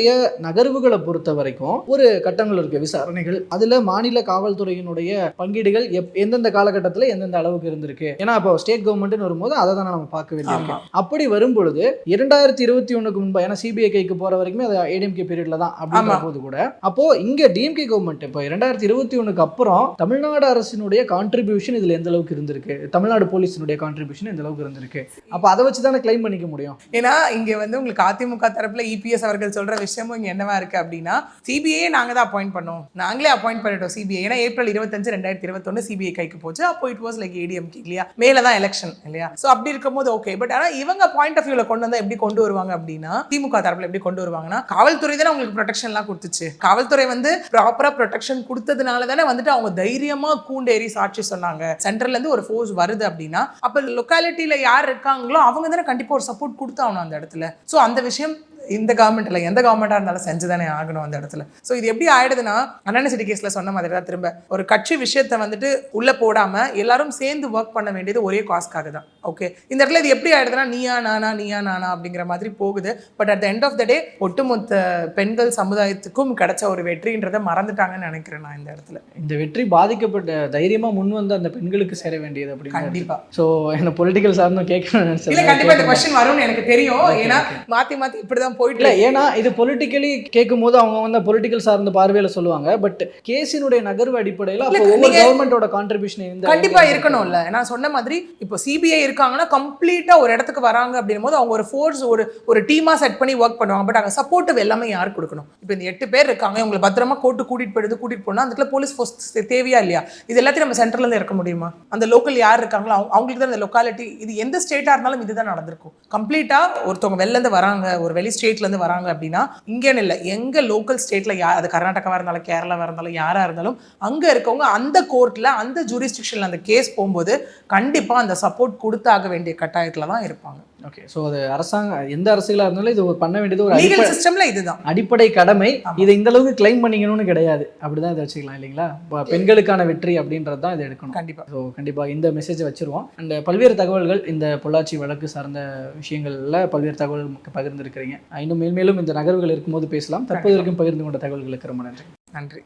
நகர்வுகளை பொறுத்த வரைக்கும் ஒரு கட்டங்கள் இருக்கு. விசாரணைகள். அதுல மாநில காவல்துறையினுடைய பங்கீடுகள் எந்தெந்த காலகட்டத்தில் எந்தெந்த அளவுக்கு இருந்திருக்கு? ஏன்னா இப்போ ஸ்டேட் கவர்மெண்ட்னு வரும்போது அதை தானே நம்ம பார்க்க வேண்டியிருக்கு. அப்படி வரும் பொழுது இரண்டாயிரத்தி இருபத்தி ஒண்ணுக்கு முன்பு ஏன்னா சிபிஐ கைக்கு போற வரைக்குமே அது ஏடிஎம்கே பீரியட்ல தான் அப்படின்ற. போது கூட அப்போ இங்க டிஎம்கே கவர்மெண்ட் இப்போ இரண்டாயிரத்தி இருபத்தி ஒண்ணுக்கு அப்புறம் தமிழ்நாடு அரசினுடைய கான்ட்ரிபியூஷன் இதுல எந்த அளவுக்கு இருந்திருக்கு? தமிழ்நாடு போலீஸினுடைய கான்ட்ரிபியூஷன் எந்த அளவுக்கு இருந்திருக்கு? அப்போ அதை வச்சு தானே கிளைம் பண்ணிக்க முடியும்? ஏன்னா இங்க வந்து உங்களுக்கு அதிமுக தரப்புல இபிஎஸ் அவர்கள் சொல்ற விஷயமும் இங்க என்னவா இருக்கு அப்படின்னா சிபிஐயே நாங்க தான் அப்பாயிண்ட் பண்ணோம். நாங்களே அப்பாயிண்ட் பண்ணிட்டோம் சிபிஐ ஏன்னா ஏப்ரல் இருபத்தஞ்சு ரெண்டாயிரத்தி இருபத்தொன்னு சிபிஐ கைக்கு போச்சு. அப்போ இட் வாஸ் லைக் ஏடிஎம்கே இல்லையா? மேல தான் எலெக்ஷன் இல்லையா? சோ அப்படி இருக்கும்போது ஓகே பட் ஆனால் இவங்க பாயிண்ட் ஆஃப் வியூவில் கொண்டு வந்தால் எப்படி கொண்டு வருவாங்க அப்படின்னா திமுக தரப்புல எப்படி கொண்டு வருவாங்கன்னா காவல்துறை தானே உங்களுக்கு ப்ரொடெக்ஷன்லாம் கொடுத்துச்சு. காவல்துறை வந்து ப்ராப்பராக ப்ரொடெக்ஷன் கொடுத்ததுனால தானே வந்துட்டு அவங்க தைரியமாக கூண்டேறி சாட்சி சொன்னாங்க. சென்ட்ரல்ல இருந்து ஒரு ஃபோர்ஸ் வருது அப்படின்னா அப்போ லொக்காலிட்டியில் யார் இருக்காங்களோ அவங்க தானே கண்டிப்பாக ஒரு சப்போர்ட் கொடுத்தாகணும் அந்த இடத்துல. ஸோ அந்த விஷயம் இந்த கவர்மெண்ட் இல்லை எந்த கவர்மெண்ட்டாக இருந்தாலும் செஞ்சு தானே ஆகணும் அந்த இடத்துல. ஸோ இது எப்படி ஆயிடுதுன்னா அண்ணன் சிட்டி கேஸில் சொன்ன மாதிரி தான் திரும்ப. ஒரு கட்சி விஷயத்தை வந்துட்டு உள்ளே போடாமல் எல்லாரும் சேர்ந்து ஒர்க் பண்ண வேண்டியது ஒரே காஸ்க்காக தான் ஓகே இந்த இடத்துல இது எப்படி ஆயிடுதுன்னா நீயா நானா நீயா நானா அப்படிங்கிற மாதிரி போகுது. But at the end of the day ஒட்டுமொத்த பெண்கள் சமுதாயத்துக்கும் கிடைச்ச ஒரு வெற்றின்றதை மறந்துட்டாங்கன்னு நினைக்கிறேன் நான் இந்த இடத்துல. இந்த வெற்றி பாதிக்கப்பட்ட தைரியமா முன் வந்த அந்த பெண்களுக்கு சேர வேண்டியது அப்படின்னு கண்டிப்பா. ஸோ இந்த பொலிட்டிக்கல் சார்ந்தும் கேட்கணும்னு இல்ல கண்டிப்பா இந்த நினைச்சேன் கொஸ்டின் வரும்னு எனக்கு தெரியும். ஏன்னா மாத்தி மாத்தி இப்படிதான் போயிட்டு இல்ல ஏன்னா இது பொலிட்டிக்கலி கேட்கும் போது அவங்க வந்து பொலிட்டிக்கல் சார்ந்த பார்வையில சொல்லுவாங்க பட் கேஸினுடைய நகர்வு அடிப்படையில அப்போ ஒவ்வொரு கவர்மெண்டோட கான்ட்ரிபியூஷன் இந்த கண்டிப்பா இருக்கணும்ல. நான் சொன்ன மாதிரி இப்போ சிபிஐ இருக்காங்கன்னா கம்ப்ளீட்டா ஒரு இடத்துக்கு வராங்க அப்படின்னும் போது அவங்க ஒரு ஃபோர்ஸ் ஒரு ஒரு டீமா செட் பண்ணி ஒர்க் பண்ணுவாங்க. பட் அங்க சப்போர்ட்டிவ் எல்லாமே யார் கொடுக்கணும்? இப்போ இந்த எட்டு பேர் இருக்காங்க இவங்களை பத்திரமா கோர்ட்டு கூட்டிட்டு போயிடுது கூட்டிட்டு போனா அதுக்குள்ள போலீஸ் ஃபோர்ஸ் தேவையா இல்லையா? இது எல்லாத்தையும் நம்ம சென்ட்ரல்ல இருந்து இருக்க முடியுமா? அந்த லோக்கல் யார் இருக்காங்களோ அவங்க- அவங்களுக்கு தான் இந்த லொக்காலிட்டி இது எந்த ஸ்டேட்டா இருந்தாலும் இதுதான் நடந்திருக்கும். கம்ப்ளீட்டா ஒருத்தவங்க வெளில இருந்து வராங்க ஒரு வெளி ஸ்டேட்ல ஸ்டேட்லேருந்து வராங்க அப்படின்னா இங்கேன்னு இல்லை. எங்கள் லோக்கல் ஸ்டேட்டில் யார் அது கர்நாடகாவாக இருந்தாலும் கேரளாவாக இருந்தாலும் யாராக இருந்தாலும் அங்கே இருக்கவங்க அந்த கோர்ட்டில் அந்த ஜூரிஸ்டிக்ஷனில் அந்த கேஸ் போகும்போது கண்டிப்பாக அந்த சப்போர்ட் கொடுத்தாக வேண்டிய கட்டாயத்தில் தான் இருப்பாங்க. ஓகே ஸோ அது அரசாங்கம் எந்த அரசுகளா இருந்தாலும் இது பண்ண வேண்டியது ஒரு லீகல் சிஸ்டம்ல இதுதான். அடிப்படை கடமை. இதை இந்த அளவுக்கு கிளைம் பண்ணிக்கணும்னு கிடையாது. அப்படிதான் இதை வச்சுக்கலாம் இல்லைங்களா? இப்போ பெண்களுக்கான வெற்றி அப்படின்றது தான் இதை எடுக்கணும். கண்டிப்பா. ஸோ கண்டிப்பாக இந்த மெசேஜை வச்சிருவோம். அண்ட் பல்வேறு தகவல்கள் இந்த பொள்ளாச்சி வழக்கு சார்ந்த விஷயங்கள்ல பல்வேறு தகவல்கள் பகிர்ந்திருக்கிறீங்க. இன்னும் மேல்மேலும் இந்த நகர்வுகள் இருக்கும்போது பேசலாம். தற்போது வரைக்கும் பகிர்ந்து கொண்ட தகவல்களுக்கு ரொம்ப நன்றி. நன்றி.